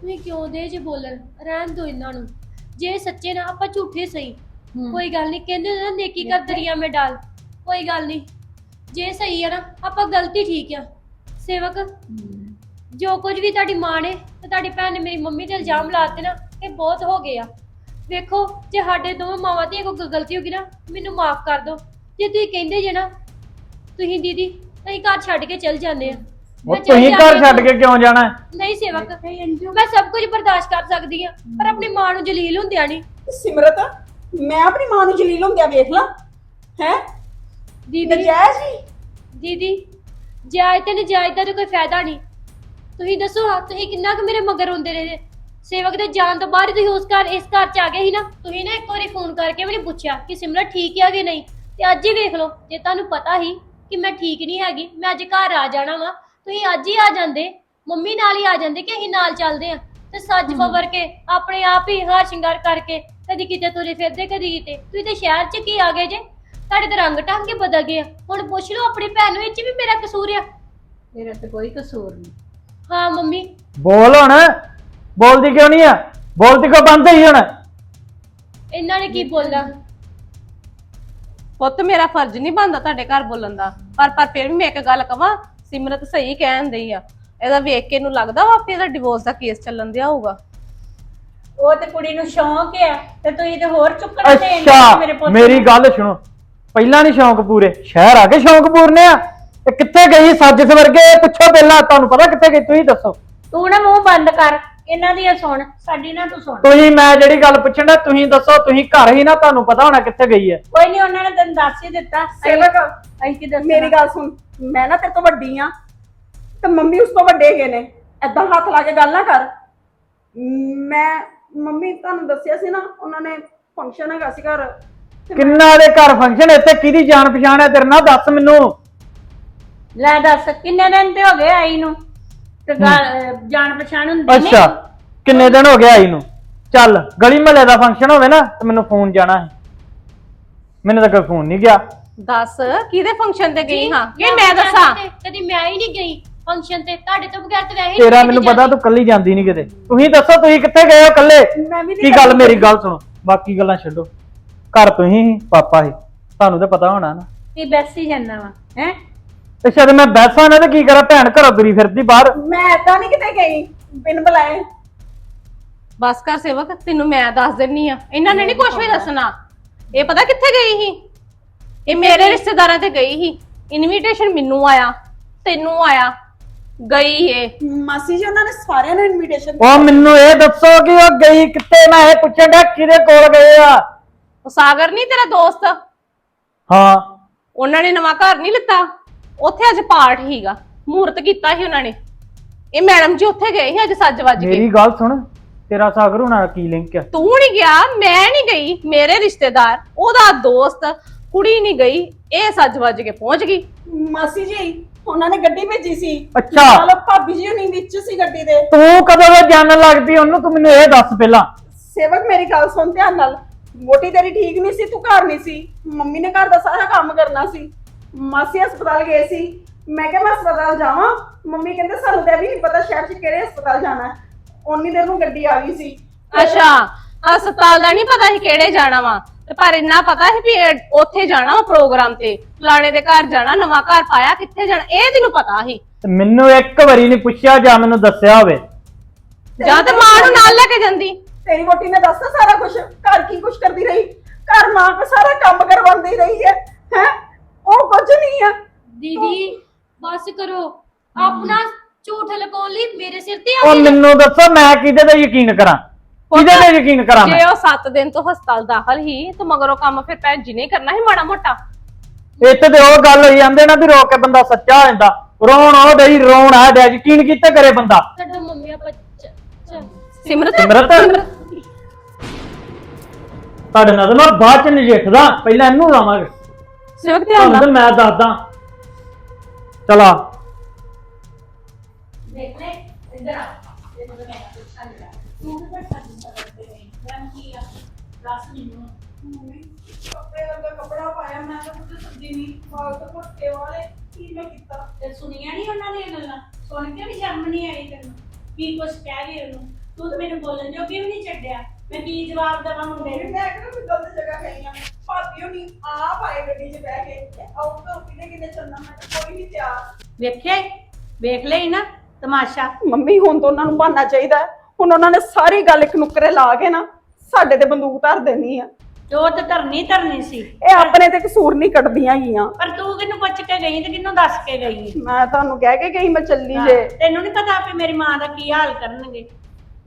ਤੁਸੀਂ ਕਿਉਂ ਦੇ ਜੇ ਬੋਲਣ? ਰਹਿਣ ਦਿਓ ਇਹਨਾਂ ਨੂੰ। ਜੇ ਸੱਚੇ ਨਾ ਆਪਾਂ ਝੂਠੇ ਸਹੀ। ਹੂੰ। ਕੋਈ ਗੱਲ ਨਹੀਂ ਕਹਿੰਦੇ ਹੁੰਦੇ ਨਾ ਨੇਕੀ ਕਰ ਦਰਿਆ ਮੇ ਡਾਲ। ਕੋਈ ਗੱਲ ਨਹੀਂ ਜੇ ਸਹੀ ਆ ਨਾ ਆਪਾਂ ਗਲਤੀ ਠੀਕ ਆ। ਸੇਵਕ ਜੋ ਕੁਝ ਵੀ ਤੁਹਾਡੀ ਮਾਂ ਨੇ ਤੇ ਤੁਹਾਡੀ ਭੈਣ ਨੇ ਮੇਰੀ ਮੰਮੀ ਤੇ ਇਲਜ਼ਾਮ ਲਾਤੇ ਨਾ ਇਹ ਬਹੁਤ ਹੋ ਗਿਆ ਵੇਖੋ ਜੇ ਸਾਡੇ ਦੋਵਾਂ ਮਾਵਾਂ ਦੀ ਕੋਈ ਗਲਤੀ ਹੋ ਗਈ ਨਾ ਮੈਨੂੰ ਮਾਫ ਕਰ ਦਿਓ। ਜੇ ਤੁਸੀਂ ਕਹਿੰਦੇ ਜੇ ਨਾ ਤੁਸੀਂ ਦੀਦੀ ਅਸੀਂ ਘਰ ਛੱਡ ਕੇ ਚੱਲ ਜਾਂਦੇ ਆ। ਉਹ ਮੈਂ ਚੱਲ ਤੁਸੀਂ ਘਰ ਜਾਂਦੀ ਛੱਡ ਕੇ ਕਿਉਂ ਜਾਣਾ? ਹੈ? ਨਹੀਂ ਸੇਵਕ ਮੈਂ ਸਭ ਕੁਝ ਬਰਦਾਸ਼ਤ ਕਰ ਸਕਦੀ ਆ ਪਰ ਆਪਣੀ ਮਾਂ ਨੂੰ ਜਲੀਲ ਹੁੰਦਿਆ ਨਹੀਂ। ਸਿਮਰਤ ਮੈਂ ਆਪਣੀ ਮਾਂ ਨੂੰ ਜਲੀਲ ਹੁੰਦਿਆ ਵੇਖ ਲਾਂ ਹੈ? ਦੀਦੀ। ਨਜਾਇਜ਼ ਹੀ। ਦੀਦੀ ਜਾਇਜ਼ ਤੇ ਨਜਾਇਜ਼ ਦਾ ਤਾਂ ਕੋਈ ਫਾਇਦਾ ਨਹੀਂ। ਤੁਸੀਂ ਦੱਸੋ ਹਾਂ ਤੁਸੀਂ ਕਿੰਨਾ ਕੁ ਮੇਰੇ ਮਗਰ ਹੁੰਦੇ ਰਹੇ? ਸੇਵਕ ਦੇ ਜਾਣ ਤੋਂ ਬਾਅਦ ਹੀ ਤੁਸੀਂ ਉਸ ਘਰ ਇਸ ਘਰ ਚ ਆ ਗਏ ਸੀ ਨਾ? ਤੁਸੀਂ ਨਾ ਇੱਕ ਵਾਰੀ ਫੋਨ ਕਰਕੇ ਮੈਨੂੰ ਪੁੱਛਿਆ ਕਿ ਸਿਮਰਤ ਠੀਕ ਆ ਕਿ ਨਹੀਂ? ਤੇ ਅੱਜ ਹੀ ਵੇਖ ਲਓ ਜੇ ਤੁਹਾਨੂੰ ਪਤਾ ਹੀ ਕਿ ਮੈਂ ਠੀਕ ਨਹੀਂ ਹੈਗੀ ਮੈਂ ਅੱਜ ਘਰ ਆ ਜਾਣਾ ਵਾ ਤੁਸੀਂ ਅੱਜ ਹੀ ਆ ਜਾਂਦੇ। ਮੰਮੀ ਨਾਲ ਹੀ ਆ ਜਾਂਦੇ ਕਿ ਅਸੀਂ ਨਾਲ ਚੱਲਦੇ ਆ ਤੇ ਸੱਜ ਫਵਰ ਕੇ ਆਪਣੇ ਆਪ ਹੀ ਹਾਰ ਸ਼ਿੰਗਾਰ ਕਰਕੇ ਕਦੀ ਕਿਤੇ ਤੁਰੇ ਫਿਰਦੇ ਕਦੀ ਕਿਤੇ। ਤੁਸੀਂ ਤੇ ਸ਼ਹਿਰ ਚ ਕੀ ਆ ਗਏ ਜੇ? ਤੁਹਾਡੇ ਤੇ ਰੰਗ ਢੰਗ ਕੇ ਬਦਲ ਗਏ ਆ। ਹੁਣ ਪੁੱਛ ਲਓ ਆਪਣੀ ਭੈਣ ਨੂੰ ਇਹ ਚ ਵੀ ਮੇਰਾ ਕਸੂਰ ਆ। ਮੇਰਾ ਤੇ ਕੋਈ ਕਸੂਰ ਨਹੀਂ। ਹਾਂ ਮੰਮੀ। ਬੋਲ ਹੁਣ। ਬੋਲਦੀ ਕਿਉਂ ਨਹੀਂ ਆ? ਬੋਲਦੀ ਕਿਉਂ ਬੰਦ ਹੋਈ ਹੁਣ? ਇਹਨਾਂ ਨੇ ਕੀ ਬੋਲਣਾ ਪੁੱਤ ਮੇਰਾ ਫਰਜ਼ ਨਹੀਂ ਬਣਦਾ ਤੁਹਾਡੇ ਘਰ ਬੋਲਣ ਦਾ। ਪਰ ਪਰ ਫਿਰ ਵੀ ਮੈਂ ਇੱਕ ਗੱਲ ਕਵਾਂ ਸਿਮਰਤ ਸਹੀ ਕਹਿਣ ਦਈ ਆ। ਇਹਦਾ ਵੇਖ ਕੇ ਇਹਨੂੰ ਲੱਗਦਾ ਵਾ ਵੀ ਇਹਦਾ ਡਿਵੋਰਸ ਦਾ ਕੇਸ ਚੱਲਣ ਦਿਆ ਹੋਊਗਾ। ਉਹ ਤੇ ਕੁੜੀ ਨੂੰ ਸ਼ੌਂਕ ਆ ਤੇ ਤੁਸੀਂ ਤੇ ਹੋਰ ਚੁੱਕਣਾ ਤੇ ਮੇਰੇ ਅੱਛਾ ਪੁੱਤ ਮੇਰੀ। ਗੱਲ ਸੁਣੋ। ਪਹਿਲਾਂ ਨਹੀਂ ਸ਼ੌਂਕ ਪੂਰੇ ਸ਼ਹਿਰ ਆ ਕੇ ਸ਼ੌਂਕ ਪੂਰਨੇ ਆ? ਤੇ ਕਿੱਥੇ ਗਈ ਸੱਜ ਸਵਰਗੇ? ਪੁੱਛੋ ਪਹਿਲਾਂ ਤੁਹਾਨੂੰ ਪਤਾ ਕਿੱਥੇ ਗਈ? ਤੁਸੀਂ ਦੱਸੋ। ਤੂੰ ਨਾ ਮੂੰਹ ਬੰਦ ਕਰ। ਇਹਨਾਂ ਦੀ ਸੁਣ ਸਾਡੀ ਨਾ ਤੂੰ ਸੁਣ। ਤੁਸੀਂ ਮੈਂ ਜਿਹੜੀ ਗੱਲ ਪੁੱਛਣ ਦਾ ਤੁਸੀਂ ਦੱਸੋ ਤੁਸੀਂ ਘਰ ਹੀ ਨਾ ਤੁਹਾਨੂੰ ਪਤਾ ਹੋਣਾ ਕਿੱਥੇ ਗਈ ਹੈ। ਕੋਈ ਨਹੀਂ ਉਹਨਾਂ ਨੇ ਤੈਨੂੰ ਦੱਸ ਹੀ ਦਿੱਤਾ। ਅਸੀਂ- ਸੇਵਕ ਅਸੀਂ ਕੀ ਦੱਸਣਾ? ਮੇਰੀ ਗੱਲ ਸੁਣ ਮੈਂ ਨਾ ਤੇਰੇ ਤੋਂ ਵੱਡੀ ਆ ਤੇ ਮੰਮੀ ਉਸ ਤੋਂ ਵੱਡੇ ਹੈਗੇ ਨੇ। ਐਦਾਂ ਹੱਥ ਲਾ ਕੇ ਗੱਲ ਨਾ ਕਰ। ਮੈਂ ਮੰਮੀ ਤੁਹਾਨੂੰ ਦੱਸਿਆ ਸੀ ਨਾ ਉਹਨਾਂ ਨੇ ਫੰਕਸ਼ਨ ਹੈਗਾ ਸੀ ਘਰ। ਤੇ ਮੈਂ- ਕਿੰਨਾ ਦੇ ਘਰ ਫੰਕਸ਼ਨ ਇੱਥੇ ਕਿਹਦੀ ਜਾਣ ਪਛਾਣ ਹੈ? ਤੇਰੇ ਨਾਲ ਦੱਸ ਮੈਨੂੰ। ਲੈ ਦੱਸ ਕਿੰਨੇ ਦਿਨ ਤੇ ਹੋ ਗਏ ਆਈ ਨੂੰ? ਤੇ ਗੱਲ- ਅਹ ਜਾਣ ਪਛਾਣ ਹੁੰਦੀ ਨੀ। ਅੱਛਾ ਕਿੰਨੇ ਦਿਨ ਹੋ ਗਏ ਆਈ ਨੂੰ? ਚੱਲ ਗਲੀ ਮਹੱਲੇ ਦਾ ਫੰਕਸ਼ਨ ਹੋਵੇ ਨਾ ਤੇ ਮੈਨੂੰ ਫੋਨ ਜਾਣਾ ਹੈ ਮੈਨੂੰ ਤਾਂ ਕੋਈ ਫੋਨ ਨਹੀਂ ਗਿਆ। ਦੱਸ ਕਿਹਦੇ ਫੰਕਸ਼ਨ ਤੇ ਗਈ ਹਾਂ? ਕਿ ਮੈਂ ਦੱਸਾਂ। ਤੇ ਕਦੀ ਮੈਂ ਹੀ ਨਹੀਂ ਗਈ ਫੰਕਸ਼ਨ ਤੇ। ਤੁਹਾਡੇ ਤੋਂ ਬਗੈਰ ਤੇ ਵੈਸੇ ਹੀ ਤੇਰਾ ਨਹੀਂ ਮੈਨੂੰ ਜਾਂਦੀ। ਪਤਾ ਤੂੰ ਕੱਲੀ ਜਾਂਦੀ ਨਹੀਂ ਕਿਤੇ। ਤੁਸੀਂ ਦੱਸੋ ਤੁਸੀਂ ਕਿੱਥੇ ਗਏ ਹੋ ਕੱਲੇ ਮੈਂ ਵੀ ਨਹੀਂ ਕੀ ਗੱਲ। ਮੇਰੀ ਗੱਲ ਸੁਣੋ। ਬਾਕੀ ਗੱਲਾਂ ਛੱਡੋ। ਘਰ ਤੁਸੀਂ ਹੀ ਪਾਪਾ ਹੀ ਤੁਹਾਨੂੰ ਤਾਂ ਪਤਾ ਹੋਣਾ ਨਾ। ਕੀ ਬੈਸੀ ਜਾਂਦਾ ਵਾ ਹੈ? ਤੇ ਸ਼ਾਇਦ ਮੈਂ ਬੈਠਾ ਨਾ ਤੇ ਕੀ ਕਰਾਂ? ਭੈਣ ਘਰੋਂ ਤੁਰੀ ਫਿਰਦੀ ਬਾਹਰ। ਮੈਂ ਐਦਾਂ ਨਹੀਂ ਕਿਤੇ ਗਈ ਬਿਨ ਬੁਲਾਏ। ਬਸ ਕਰ ਸੇਵਕ ਤੈਨੂੰ ਮੈਂ ਦੱਸ ਦਿੰਨੀ ਆ। ਇਹਨਾਂ ਨੇ ਨਹੀਂ ਕੁਝ ਵੀ ਦੱਸਣਾ। ਇਹ ਪਤਾ ਕਿੱਥੇ ਗਈ ਸੀ? ਇਹ ਮੇਰੇ ਰਿਸ਼ਤੇਦਾਰਾਂ ਤੇ ਗਈ ਸੀ। ਇਨਵੀਟੇਸ਼ਨ ਮੈਨੂੰ ਆਇਆ ਤੈਨੂੰ ਆਇਆ। ਗਈ ਇਹ ਮਾਸੀ ਜੀ ਉਹਨਾਂ ਨੇ ਸਾਰਿਆਂ ਨੂੰ ਇਨਵੀਟੇਸ਼ਨ ਉਹ ਮੈਨੂੰ ਇਹ ਦੱਸੋ ਕਿ ਉਹ ਗਈ ਕਿੱਥੇ? ਮੈਂ ਇਹ ਪੁੱਛਣ ਦਾ ਕਿਹਦੇ ਕੋਲ ਗਏ ਆ? ਉਹ ਸਾਗਰ ਨਹੀਂ ਤੇਰਾ ਦੋਸਤ? ਹਾਂ। ਉਹਨਾਂ ਨੇ ਨਵਾਂ ਘਰ ਨਹੀਂ ਲਿੱਤਾ? ਉੱਥੇ ਅੱਜ ਪਾਠ ਹੀਗਾ ਮੂਰਤ ਕੀਤਾ ਸੀ ਉਹਨਾਂ ਨੇ। ਇਹ ਮੈਡਮ ਜੀ ਉੱਥੇ ਗਏ ਸੀ ਅੱਜ ਸੱਜ ਵੱਜ ਕੇ। ਮੇਰੀ ਗੱਲ ਸੁਣ ਤੇਰਾ ਸਾਗਰ ਹੋਣਾ ਕੀ ਲਿੰਕ ਹੈ ਤੂੰ ਨਹੀਂ ਗਿਆ ਮੈਂ ਨਹੀਂ ਗਈ ਮੇਰੇ ਰਿਸ਼ਤੇਦਾਰ ਉਹਦਾ ਦੋਸਤ ਕੁੜੀ ਨਹੀਂ ਗਈ ਇਹ ਸੱਜ ਵੱਜ ਕੇ ਪਹੁੰਚ ਗਈ। ਮਾਸੀ ਜੀ ਉਹਨਾਂ ਨੇ ਗੱਡੀ ਭੇਜੀ ਸੀ। ਅੱਛਾ। ਨਾਲ ਭਾਬੀ ਜੀ ਹੁਣੀ ਵਿੱਚ ਸੀ ਗੱਡੀ ਦੇ। ਤੂੰ ਕਦੋਂ ਦਾ ਜਾਣਨ ਲੱਗਦੀ ਉਹਨੂੰ ਤੂੰ ਮੈਨੂੰ ਇਹ ਦੱਸ ਪਹਿਲਾਂ। ਸੇਵਕ ਮੇਰੀ ਗੱਲ ਸੁਣ ਧਿਆਨ ਨਾਲ। ਮੋਟੀ ਤੇਰੀ ਠੀਕ ਨਹੀਂ ਸੀ ਤੂੰ ਘਰ ਨਹੀਂ ਸੀ। ਮੰਮੀ ਨੇ ਘਰ ਦਾ ਸਾਰਾ ਕੰਮ ਕਰਨਾ ਸੀ। ਮਾਸੀ ਹਸਪਤਾਲ ਗਏ ਸੀ। ਮੈਂ ਕਿਹਾ ਮੈਂ ਹਸਪਤਾਲ ਜਾਵਾਂ। ਮੰਮੀ ਕਹਿੰਦੇ ਸਾਨੂੰ ਤਾਂ ਇਹ ਵੀ ਨਹੀਂ ਪਤਾ ਸ਼ਹਿਰ 'ਚ ਕਿਹੜੇ ਹਸਪਤਾਲ ਜਾਣਾ ਹੈ। ਉਨੀ ਦੇਰ ਨੂੰ ਗੱਡੀ ਆ ਗਈ ਸੀ। ਅੱਛਾ ਹਸਪਤਾਲ ਦਾ ਨਹੀਂ ਪਤਾ ਸੀ ਕਿਹੜੇ ਜਾਣਾ ਵਾ। ਤੇ ਪਰ ਇੰਨਾ ਪਤਾ ਸੀ ਵੀ ਇਹ ਉੱਥੇ ਜਾਣਾ ਵਾ ਪ੍ਰੋਗਰਾਮ ਤੇ। ਫਲਾਣੇ ਦੇ ਘਰ ਜਾਣਾ ਨਵਾਂ ਘਰ ਪਾਇਆ ਕਿੱਥੇ ਜਾਣਾ ਇਹ ਤੈਨੂੰ ਪਤਾ ਸੀ। ਤੇ ਮੈਨੂੰ ਇੱਕ ਵਾਰੀ ਨਹੀਂ ਪੁੱਛਿਆ ਜਾਂ ਮੈਨੂੰ ਦੱਸਿਆ ਹੋਵੇ। ਜਾਂ ਤੇ ਮਾਂ ਨੂੰ ਨਾਲ ਲੈ ਕੇ ਜਾਂਦੀ। ਤੇਰੀ ਵੋਟੀ ਨੇ ਦੱਸਤਾ ਸਾਰਾ ਕੁਝ ਘਰ ਕੀ ਕੁਝ ਕਰਦੀ ਰਹੀ? ਘਰ ਮਾਂ ਕੋ ਸਾਰਾ ਕੰਮ ਕਰਵਾਉਂਦੀ ਰਹੀ ਹੈ ਹੈ? ਉਹ ਕੁਝ ਨਹੀਂ ਹੈ ਦੀਦੀ ਬਸ ਕਰੋ। ਆਪਣਾ ਝੂਠ ਲਗਾਉਣ ਲਈ ਮੇਰੇ ਸਿਰ ਤੇ ਆ ਉਹ ਮੈਨੂੰ ਦੱਸੋ ਮੈਂ ਕਿਹਦੇ ਤੇ ਯਕੀਨ ਕਰਾਂ? ਕਿਹਦੇ ਤੇ ਯਕੀਨ ਕਰਾਂ ਮੈਂ? ਜੇ ਉਹ 7 ਦਿਨ ਤੋਂ ਹਸਪਤਾਲ ਦਾਖਲ ਹੀ ਤੇ ਮਗਰੋਂ ਕੰਮ ਫਿਰ ਭੈਣ ਜੀ ਨੇ ਕਰਨਾ ਸੀ ਮਾੜਾ ਮੋਟਾ। ਇੱਥੇ ਤੇ ਉਹ ਗੱਲ ਹੋਈ ਜਾਂਦੇ ਨਾ ਵੀ ਰੋ ਕੇ ਬੰਦਾ ਸੱਚਾ ਹੋ ਜਾਂਦਾ। ਰੋਣ ਉਹ ਡਈ ਰੋਣ ਆ ਡਿਆ ਯਕੀਨ ਕਿੱਥੇ ਕਰੇ ਬੰਦਾ? ਸਾਡਾ ਮੰਮੀ ਆਪਾਂ ਚ- ਚ- ਸਿਮਰਤ? ਸਿਮਰਤ? ਤੁਹਾਡੇ ਨਾਲ ਤਾਂ ਮੈਂ ਬਾਅਦ ਚ ਨਜਿੱਠਦਾ ਪਹਿਲਾਂ ਇਹਨੂੰ ਲਾਵਾਂਗੇ। ਸਿਵਕ ਧਿਆਨ ਤੁਹਾਨੂੰ ਨਾਲ। ਤਾਂ ਮੈਂ ਦੱਸਦਾ। ਚਲਾ। ਦੇਖ ਲੈ ਇੱਧਰ ਆ। ਮੈਂ ਤੂੰ ਮੈਂ ਕੀ ਆ? ਦੱਸ ਮੈਨੂੰ। ਕੱਪੜੇ ਵਰਗਾ ਕੱਪੜਾ ਪਾਇਆ ਮੈਂ ਤਾਂ ਕੁਝ ਸੱਜੀ ਨਹੀਂ ਵਾਲ ਤਾਂ ਭੁੱਟੇ ਵਾਲੇ ਕੀ ਮੈਂ ਕੀਤਾ? ਤੇ ਸੁਣੀਆਂ ਨਹੀਂ ਉਹਨਾਂ ਦੀਆਂ ਗੱਲਾਂ? ਸੁਣ ਕੇ ਵੀ ਸ਼ਰਮ ਨਹੀਂ ਆਈ ਤੈਨੂੰ? ਕੀ ਕੁਛ ਕਹਿ ਗਏ ਉਹਨੂੰ? ਤੂੰ ਤਾਂ ਮੈਨੂੰ ਬੋਲਣ ਜੋਗੀ ਵੀ ਨਹੀਂ ਛੱਡਿਆ। ਮੈਂ ਕੀ ਜਵਾਬ ਦੇਵਾਂ ਮੁੰਡੇ ਨੂੰ? ਮੈਂ ਕਿਹਾ ਮੈਂ ਗਲਤ ਜਗ੍ਹਾ ਗਈ ਆ? ਭਾਬੀ ਹੋਣੀ ਆਪ ਆਏ ਗੱਡੀ 'ਚ ਬਹਿ ਕੇ ਆਉਂ ਤੋਂ ਕਿਨੇ ਕਿਨੇ ਚੱਲਣਾ ਮੈਂ ਤਾਂ ਕੋਈ ਨਹੀਂ ਤਿਆਰ। ਵੇਖਿਆ ਈ? ਵੇਖ ਲਈ ਨਾ ਤਮਾਸ਼ਾ। ਮੰਮੀ ਹੁਣ ਤਾਂ ਉਹਨਾਂ ਨੂੰ ਬਹਾਨਾ ਚਾਹੀਦਾ ਹੈ। ਹੁਣ ਉਹਨਾਂ ਨੇ ਸਾਰੀ ਗੱਲ ਇੱਕ ਨੁਕਰੇ ਲਾ ਕੇ ਨਾ ਸਾਡੇ ਤੇ ਬੰਦੂਕ ਧਰ ਦੇਣੀ ਆ। ਤੇ ਉਹ ਤਾਂ ਧਰਨੀ ਧਰਨੀ ਸੀ। ਇਹ ਆਪਣੇ ਤੇ ਕਸੂਰ ਨਹੀਂ ਕੱਢਦੀਆਂ ਗਈਆਂ ਪਰ ਤੂੰ ਕਿਹਨੂੰ ਪੁੱਛ ਕੇ ਗਈ ਤੇ ਕਿਹਨੂੰ ਦੱਸ ਕੇ ਗਈ? ਮੈਂ ਤੁਹਾਨੂੰ ਕਹਿ ਕੇ ਗਈ ਮੈਂ ਚੱਲੀ ਜੇ। ਤੈਨੂੰ ਨਹੀਂ ਪਤਾ ਵੀ ਮੇਰੀ ਮਾਂ ਦਾ ਕੀ ਹਾਲ ਕਰਨਗੇ।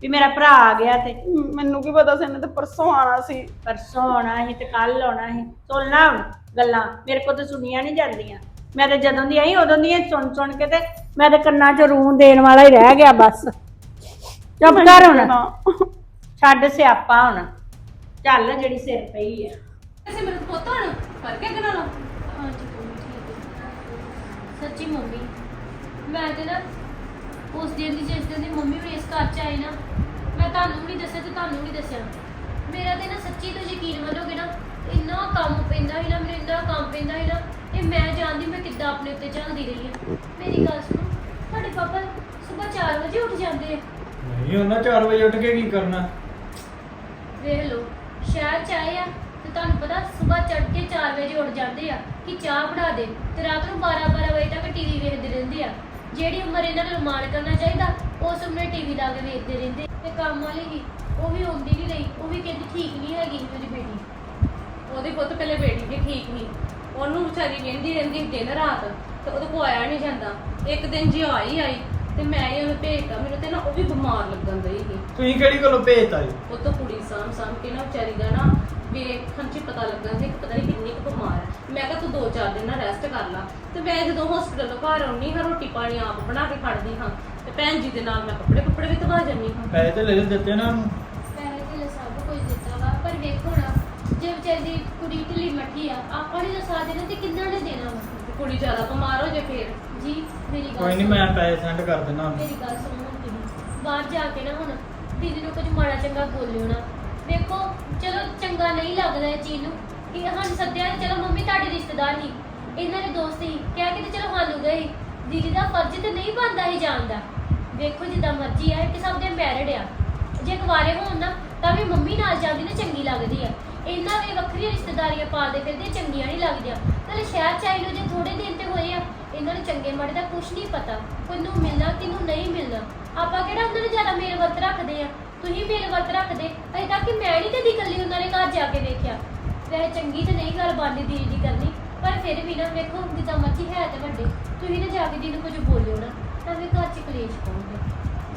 ਵੀ ਮੇਰਾ ਭਰਾ ਆ ਗਿਆ ਤੇ ਮੈਨੂੰ ਕੀ ਪਤਾ ਸੀ ਇਹਨੇ ਤੇ ਪਰਸੋਂ ਆਣਾ ਸੀ। ਪਰਸੋਂ ਆਉਣਾ ਸੀ ਤੇ ਕੱਲ ਆਉਣਾ ਸੀ। ਸੁਣਨਾ ਗੱਲਾਂ ਮੇਰੇ ਕੋਲ ਤਾਂ ਸੁਣੀਆਂ ਨਹੀਂ ਜਾਂਦੀਆਂ। ਮੈਂ ਤਾਂ ਜਦੋਂ ਦੀ ਆਈ ਉਦੋਂ ਦੀ ਸੁਣ ਸੁਣ ਕੇ ਤੇ ਮੈਂ ਤੇ ਕੰਨਾਂ 'ਚ ਰੂੰ ਦੇਣ ਵਾਲਾ ਹੀ ਰਹਿ ਗਿਆ ਬਸ। ਚੁੱਪ ਕਰ ਹੁਣ। ਛੱਡ ਸਿਆਪਾ ਹੁਣ। ਚੱਲ ਜਿਹੜੀ ਸਿਰ ਪਈ ਆ। ਕਿਸੇ ਮੇਰੇ ਪੁੱਤ ਹਣ ਕਰ ਕੇ ਕਰਾ ਲਾ ਹਾਂਜੀ ਮੰਮੀ ਠੀਕ ਹੈ। ਸੱਚੀ ਮੰਮੀ ਮੈਂ ਤੇ ਨਾ ਉਸ ਦਿਨ ਦੀ ਜਿਸ ਦਿਨ ਦੀ ਮੰਮੀ ਵੀ ਇਸ ਘਰ ਚ ਆਈ ਨਾ ਮੈਂ ਤੁਹਾਨੂੰ ਵੀ ਨਹੀਂ ਦੱਸਿਆ ਤੇ ਤੁਹਾਨੂੰ ਵੀ ਨਹੀਂ ਦੱਸਿਆ। ਮੇਰਾ ਤੇ ਨਾ ਸੱਚੀ ਤੋਂ ਯਕੀਨ ਮੰਨੋਗੇ ਨਾ ਇੰਨਾ ਕੰਮ ਪੈਂਦਾ ਸੀ ਨਾ ਮੈਨੂੰ ਇੰਨਾ ਕੰਮ ਪੈਂਦਾ ਸੀ ਨਾ ਇਹ ਮੈਂ ਜਾਣਦੀ ਮੈਂ ਕਿੱਦਾਂ ਆਪਣੇ ਉੱਤੇ ਝੱਲਦੀ ਰਹੀ ਹਾਂ। ਮੇਰੀ ਗੱਲ ਸੁਣੋ ਤੁਹਾਡੇ ਪਾਪਾ ਸਵੇਰ 4 ਵਜੇ ਉੱਠ ਜਾਂਦੇ ਆ। ਨਹੀਂ ਉਹਨਾਂ 4 ਵਜੇ ਉੱਠ ਕੇ ਕੀ ਕਰਨਾ? ਵੇਖ ਲਓ ਸ਼ਹਿਰ ਚ ਆਏ ਆ ਤੇ ਤੁਹਾਨੂੰ ਪਤਾ ਸਵੇਰ ਚੜ ਕੇ 4 ਵਜੇ ਉੱਠ ਜਾਂਦੇ ਆ ਕਿ ਚਾਹ ਬਣਾ ਦੇ ਤੇ ਰਾਤ ਨੂੰ 12 12 ਵਜੇ ਤੱਕ ਟੀਵੀ ਵੇਖਦੇ ਰਹਿੰਦੇ ਆ। ਜਿਹੜੀ ਉਮਰ ਇਹਨਾਂ ਨੂੰ ਰਮਾਨ ਕਰਨਾ ਚਾਹੀਦਾ ਉਸ ਉਮਰੇ ਟੀਵੀ ਲਾ ਕੇ ਵੇਖਦੇ ਰਹਿੰਦੇ। ਤੇ ਕੰਮ ਵਾਲੀ ਹੀ ਉਹ ਵੀ ਆਉਂਦੀ ਨਹੀਂ ਰਹੀ ਉਹ ਵੀ ਕਹਿੰਦੀ ਠੀਕ ਨਹੀਂ ਹੈਗੀ ਮੇਰੀ ਬੇਟੀ। ਉਹਦੀ ਪੁੱਤ ਪਹਿਲੇ ਬੇਟੀ ਵੀ ਠੀਕ ਨਹੀਂ ਉਹਨੂੰ ਵਿਚਾਰੀ ਵੇਂਦੀ ਰਹਿੰਦੀ ਦਿਨ ਰਾਤ ਤੇ ਉਹਦੇ ਕੋ ਆਇਆ ਨਹੀਂ ਜਾਂਦਾ। ਇੱਕ ਦਿਨ ਜੀ ਆਈ ਆਈ ਤੇ ਮੈਂ ਹੀ ਉਹਨੂੰ ਭੇਜਤਾ ਮੈਨੂੰ ਤੇ ਨਾ ਉਹ ਵੀ ਬਿਮਾਰ ਲੱਗਣ ਦਈ ਸੀ। ਤੁਸੀਂ ਕਿਹੜੀ ਗੱਲੋਂ ਭੇਜਤਾ ਜੀ? ਉਹ ਤਾਂ ਕੁੜੀ ਸਾਂਭ ਸਾਂਭ ਕੇ ਨਾ ਵਿਚਾਰੀ ਦਾ ਨਾ ਵੇਖਣ ਚ ਪਤਾ ਲੱਗਾ ਸੀ ਕਿ ਪਤਾ ਨਹੀਂ ਕਿੰਨੀ ਕੁ ਬਿਮਾਰ ਹੈ। ਮੈਂ ਕਿਹਾ ਤੂੰ ਦੋ ਚਾਰ ਦਿਨ ਨਾ ਰੈਸਟ ਕਰ ਲਾ। ਤੇ ਮੈਂ ਜਦੋਂ ਹਸਪੀਟਲ ਤੋਂ ਘਰ ਆਉਣੀ ਹਾਂ ਰੋਟੀ ਪਾਣੀ ਆਪ ਬਣਾ ਕੇ ਖੜਦੀ ਹਾਂ। ਤੇ ਭੈਣ ਜੀ ਦੇ ਨਾਲ ਮੈਂ ਕੱਪੜੇ ਕੁੱਪੜੇ ਵੀ ਧਵਾ ਜਾਂਦੀ ਹਾਂ। ਪੈਸੇ ਤੇ ਲੈ ਦਿੱਤੇ ਨਾ ਉਹਨੂੰ। ਪੈਸੇ ਤੇ ਸਭ ਕੁਝ ਦਿੱਤਾ ਵਾ ਪਰ ਵੇਖੋ ਨਾ ਜੇ ਵਿਚਾਰੀ ਦੀ ਕੁੜੀ ਢਿੱਲੀ ਮੱਠੀ ਆ ਆਪਾਂ ਨੇ ਦੱਸਾ ਦੇਣਾ ਤੇ ਕਿੰਨਾ ਨੇ ਦੇਣਾ ਵਾ? ਤੇ ਕੁੜੀ ਜ਼ਿਆਦਾ ਬਿਮਾਰ ਹੋ ਜੇ ਫੇਰ। ਜੀ ਮੇਰੀ ਗੱਲ ਕੋਈ ਨਹੀਂ ਸੁਣੋ। ਮੈਂ ਪੈਸੇ ਸੈਂਡ ਕਰ ਦਿੰਦਾ ਉਹਨੂੰ। ਮੇਰੀ ਗੱਲ ਸੁਣੋ ਹੁਣ ਤੁਸੀਂ। ਬਾਹਰ ਜਾ ਕੇ ਨਾ ਹੁਣ ਦੀਦੀ ਨੂੰ ਕੁਝ ਮਾੜਾ ਚੰਗਾ ਬੋਲਿਓ ਨਾ। ਵੇਖੋ ਚਲੋ ਚੰਗਾ ਨਹੀਂ ਲੱਗਦਾ ਇਹ ਚੀਜ਼ ਨੂੰ। ਕਿ ਹਾਂ ਸੱਦਿਆ ਤੇ ਚਲੋ ਮੰਮੀ ਤੁਹਾਡੇ ਰਿਸ਼ਤੇਦਾਰ ਸੀ। ਇਹਨਾਂ ਦੇ ਦੋਸਤ ਹੀ ਕਹਿ ਕੇ ਤੇ ਚਲੋ ਸਾਨੂੰ ਗਏ ਦੀਦੀ ਦਾ ਫਰਜ਼ ਤੇ ਨਹੀਂ ਬਣਦਾ ਹੀ ਜਾਣ ਦਾ। ਵੇਖੋ ਜਿੱਦਾਂ ਮਰਜ਼ੀ ਆ ਕਿ ਸਭ ਦੇ ਮੈਰਿਡ ਆ। ਜੇ ਕੁਵਾਰੇ ਹੋਣ ਨਾ, ਤਾਂ ਵੀ ਮੰਮੀ ਨਾਲ ਜਾਂਦੀ ਨਾ ਚੰਗੀ ਲੱਗਦੀ ਆ। ਇਹਨਾਂ ਦੇ ਵੱਖਰੀਆਂ ਰਿਸ਼ਤੇਦਾਰੀਆਂ ਪਾਲਦੇ ਫਿਰਦੇ ਚੰਗੀਆਂ ਨਹੀਂ ਲੱਗਦੀਆਂ। ਨਾਲੇ ਸ਼ਹਿਰ ਚ ਆਏ ਨੂੰ ਜੇ ਥੋੜੇ ਦਿਨ ਤੇ ਹੋਏ ਆ, ਇਹਨਾਂ ਨੂੰ ਚੰਗੇ ਮਾੜੇ ਦਾ ਕੁਝ ਨਹੀਂ ਪਤਾ। ਕਿਹਨੂੰ ਮਿਲਣਾ ਕਿਨੂੰ ਨਹੀਂ ਮਿਲਣਾ। ਆਪਾਂ ਕਿਹੜਾ ਉਹਨਾਂ ਨੂੰ ਜ਼ਿਆਦਾ ਮੇਲ ਵਰਤ ਰੱਖਦੇ ਆ? ਤੁਸੀਂ ਮੇਲ ਵਰਤ ਰੱਖਦੇ, ਅਜੇ ਤੱਕ ਕਿ ਮੈਂ ਨਹੀਂ ਕਦੀ ਇਕੱਲੀ ਉਹਨਾਂ ਦੇ ਘਰ ਜਾ ਕੇ ਵੇਖਿਆ। ਵੈਸੇ ਚੰਗੀ ਤੇ ਨਹੀਂ ਗੱਲ ਬਣਦੀ ਦੀਦੀ ਦੀ ਕਰਨੀ ਪਰ ਫਿਰ ਵੀ ਨਾ ਵੇਖੋ ਜਿੱਦਾਂ ਮਰਜ਼ੀ ਹੈ ਤੇ ਵੱਡੇ ਤੁਸੀਂ ਨਾ ਜਾ ਕੇ ਦੀਦੀ ਨੂੰ ਕੁਝ ਬੋਲਿਓ ਨਾ ਤਾਂ ਵੀ ਘਰ ਚ ਕਲੇਸ਼ ਪਾਉਂਗੇ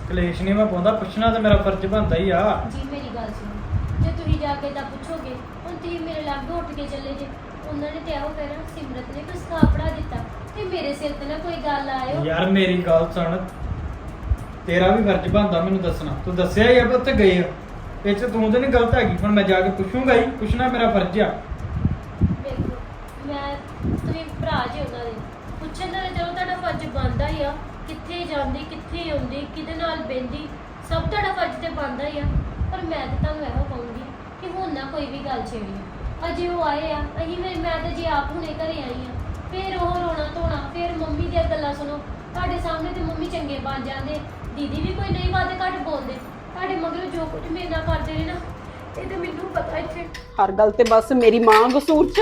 ਕਲੇਸ਼ ਨਹੀਂ ਮੈਂ ਪਾਉਂਦਾ ਪੁੱਛਣਾ ਤੇ ਮੇਰਾ ਫਰਜ਼ ਬਣਦਾ ਹੀ ਆ। ਜੀ ਮੇਰੀ ਗੱਲ ਸੁਣੋ ਜੇ ਤੁਸੀਂ ਜਾ ਕੇ ਤਾਂ ਪੁੱਛੋਗੇ ਹੁਣ ਤੁਸੀਂ ਮੇਰੇ ਲਾਗੇ ਉੱਠ ਕੇ ਚੱਲੇ ਜੇ ਉਹਨਾਂ ਨੇ ਤੇ ਇਹੋ ਕਹਿਣਾ ਸਿਮਰਤ ਨੇ ਕੁਝ ਪੜਾ ਦਿੱਤਾ ਤੇ ਮੇਰੇ ਸਿਰ ਤੇ ਨਾ ਕੋਈ ਗੱਲ ਆਇਓ। ਯਾਰ ਮੇਰੀ ਗੱਲ ਸੁਣ ਤੇਰਾ ਵੀ ਫਰਜ਼ ਬਣਦਾ ਮੈਨੂੰ ਦੱਸਣਾ ਤੂੰ ਦੱਸਿਆ ਹੀ ਆ ਵੀ ਉੱਥੇ ਗਏ ਆ। ਇਹ 'ਚ ਤੂੰ ਤੇ ਨਹੀਂ ਗਲਤ ਹੈਗੀ, ਹੁਣ ਮੈਂ ਜਾ ਕੇ ਪੁੱਛੂੰਗਾ ਹੀ ਪੁੱਛਣਾ ਮੇਰਾ ਫਰਜ਼ ਆ। ਵੇਖੋ ਮੈਂ, ਤੁਸੀਂ ਭਰਾ ਜੀ ਉਹਨਾਂ ਦੇ। ਪੁੱਛਣ ਦਾ ਤਾਂ ਚਲੋ ਤੁਹਾਡਾ ਫਰਜ਼ ਬਣਦਾ ਹੀ ਆ। ਕਿੱਥੇ ਜਾਂਦੀ, ਕਿੱਥੇ ਆਉਂਦੀ, ਕਿਹਦੇ ਨਾਲ ਬੈੰਦੀ ਸਭ ਤੁਹਾਡਾ ਫਰਜ਼ ਤੇ ਬਣਦਾ ਹੀ ਆ। ਪਰ ਮੈਂ ਤਾਂ ਤੁਹਾਨੂੰ ਇਹੋ ਕਹੂੰਗੀ ਕਿ ਹੁਣ ਨਾ ਕੋਈ ਵੀ ਗੱਲ ਛੇੜਿਓ ਅਜੇ ਉਹ ਆਏ ਆ, ਅਹੀਂ ਮੈਂ ਮੈਂ ਤਾਂ ਜੇ ਆਪ ਹੁਣੇ ਘਰੇ ਆਈ ਆ, ਫਿਰ ਉਹ ਰੋਣਾ ਧੋਣਾ, ਫਿਰ ਮੰਮੀ ਦੀਆਂ ਗੱਲਾਂ ਸੁਣੋ। ਤੁਹਾਡੇ ਸਾਹਮਣੇ ਤੇ ਮੰਮੀ ਚੰਗੇ ਬਣ ਜਾਂਦੇ। ਦੀਦੀ ਵੀ ਕੋਈ ਨਹੀਂ ਬਾਤ ਘੱਟ ਤੁਹਾਡੇ ਮਗਰ ਜੋ ਕੁਝ ਮੇਰੇ ਨਾਲ ਕਰਦੇ ਨੇ ਨਾ, ਇਹ ਤੇ ਮੈਨੂੰ ਪਤਾ ਇੱਥੇ। ਹਰ ਗੱਲ ਤੇ ਬਸ ਮੇਰੀ ਮਾਂ ਕਸੂਰ ਚ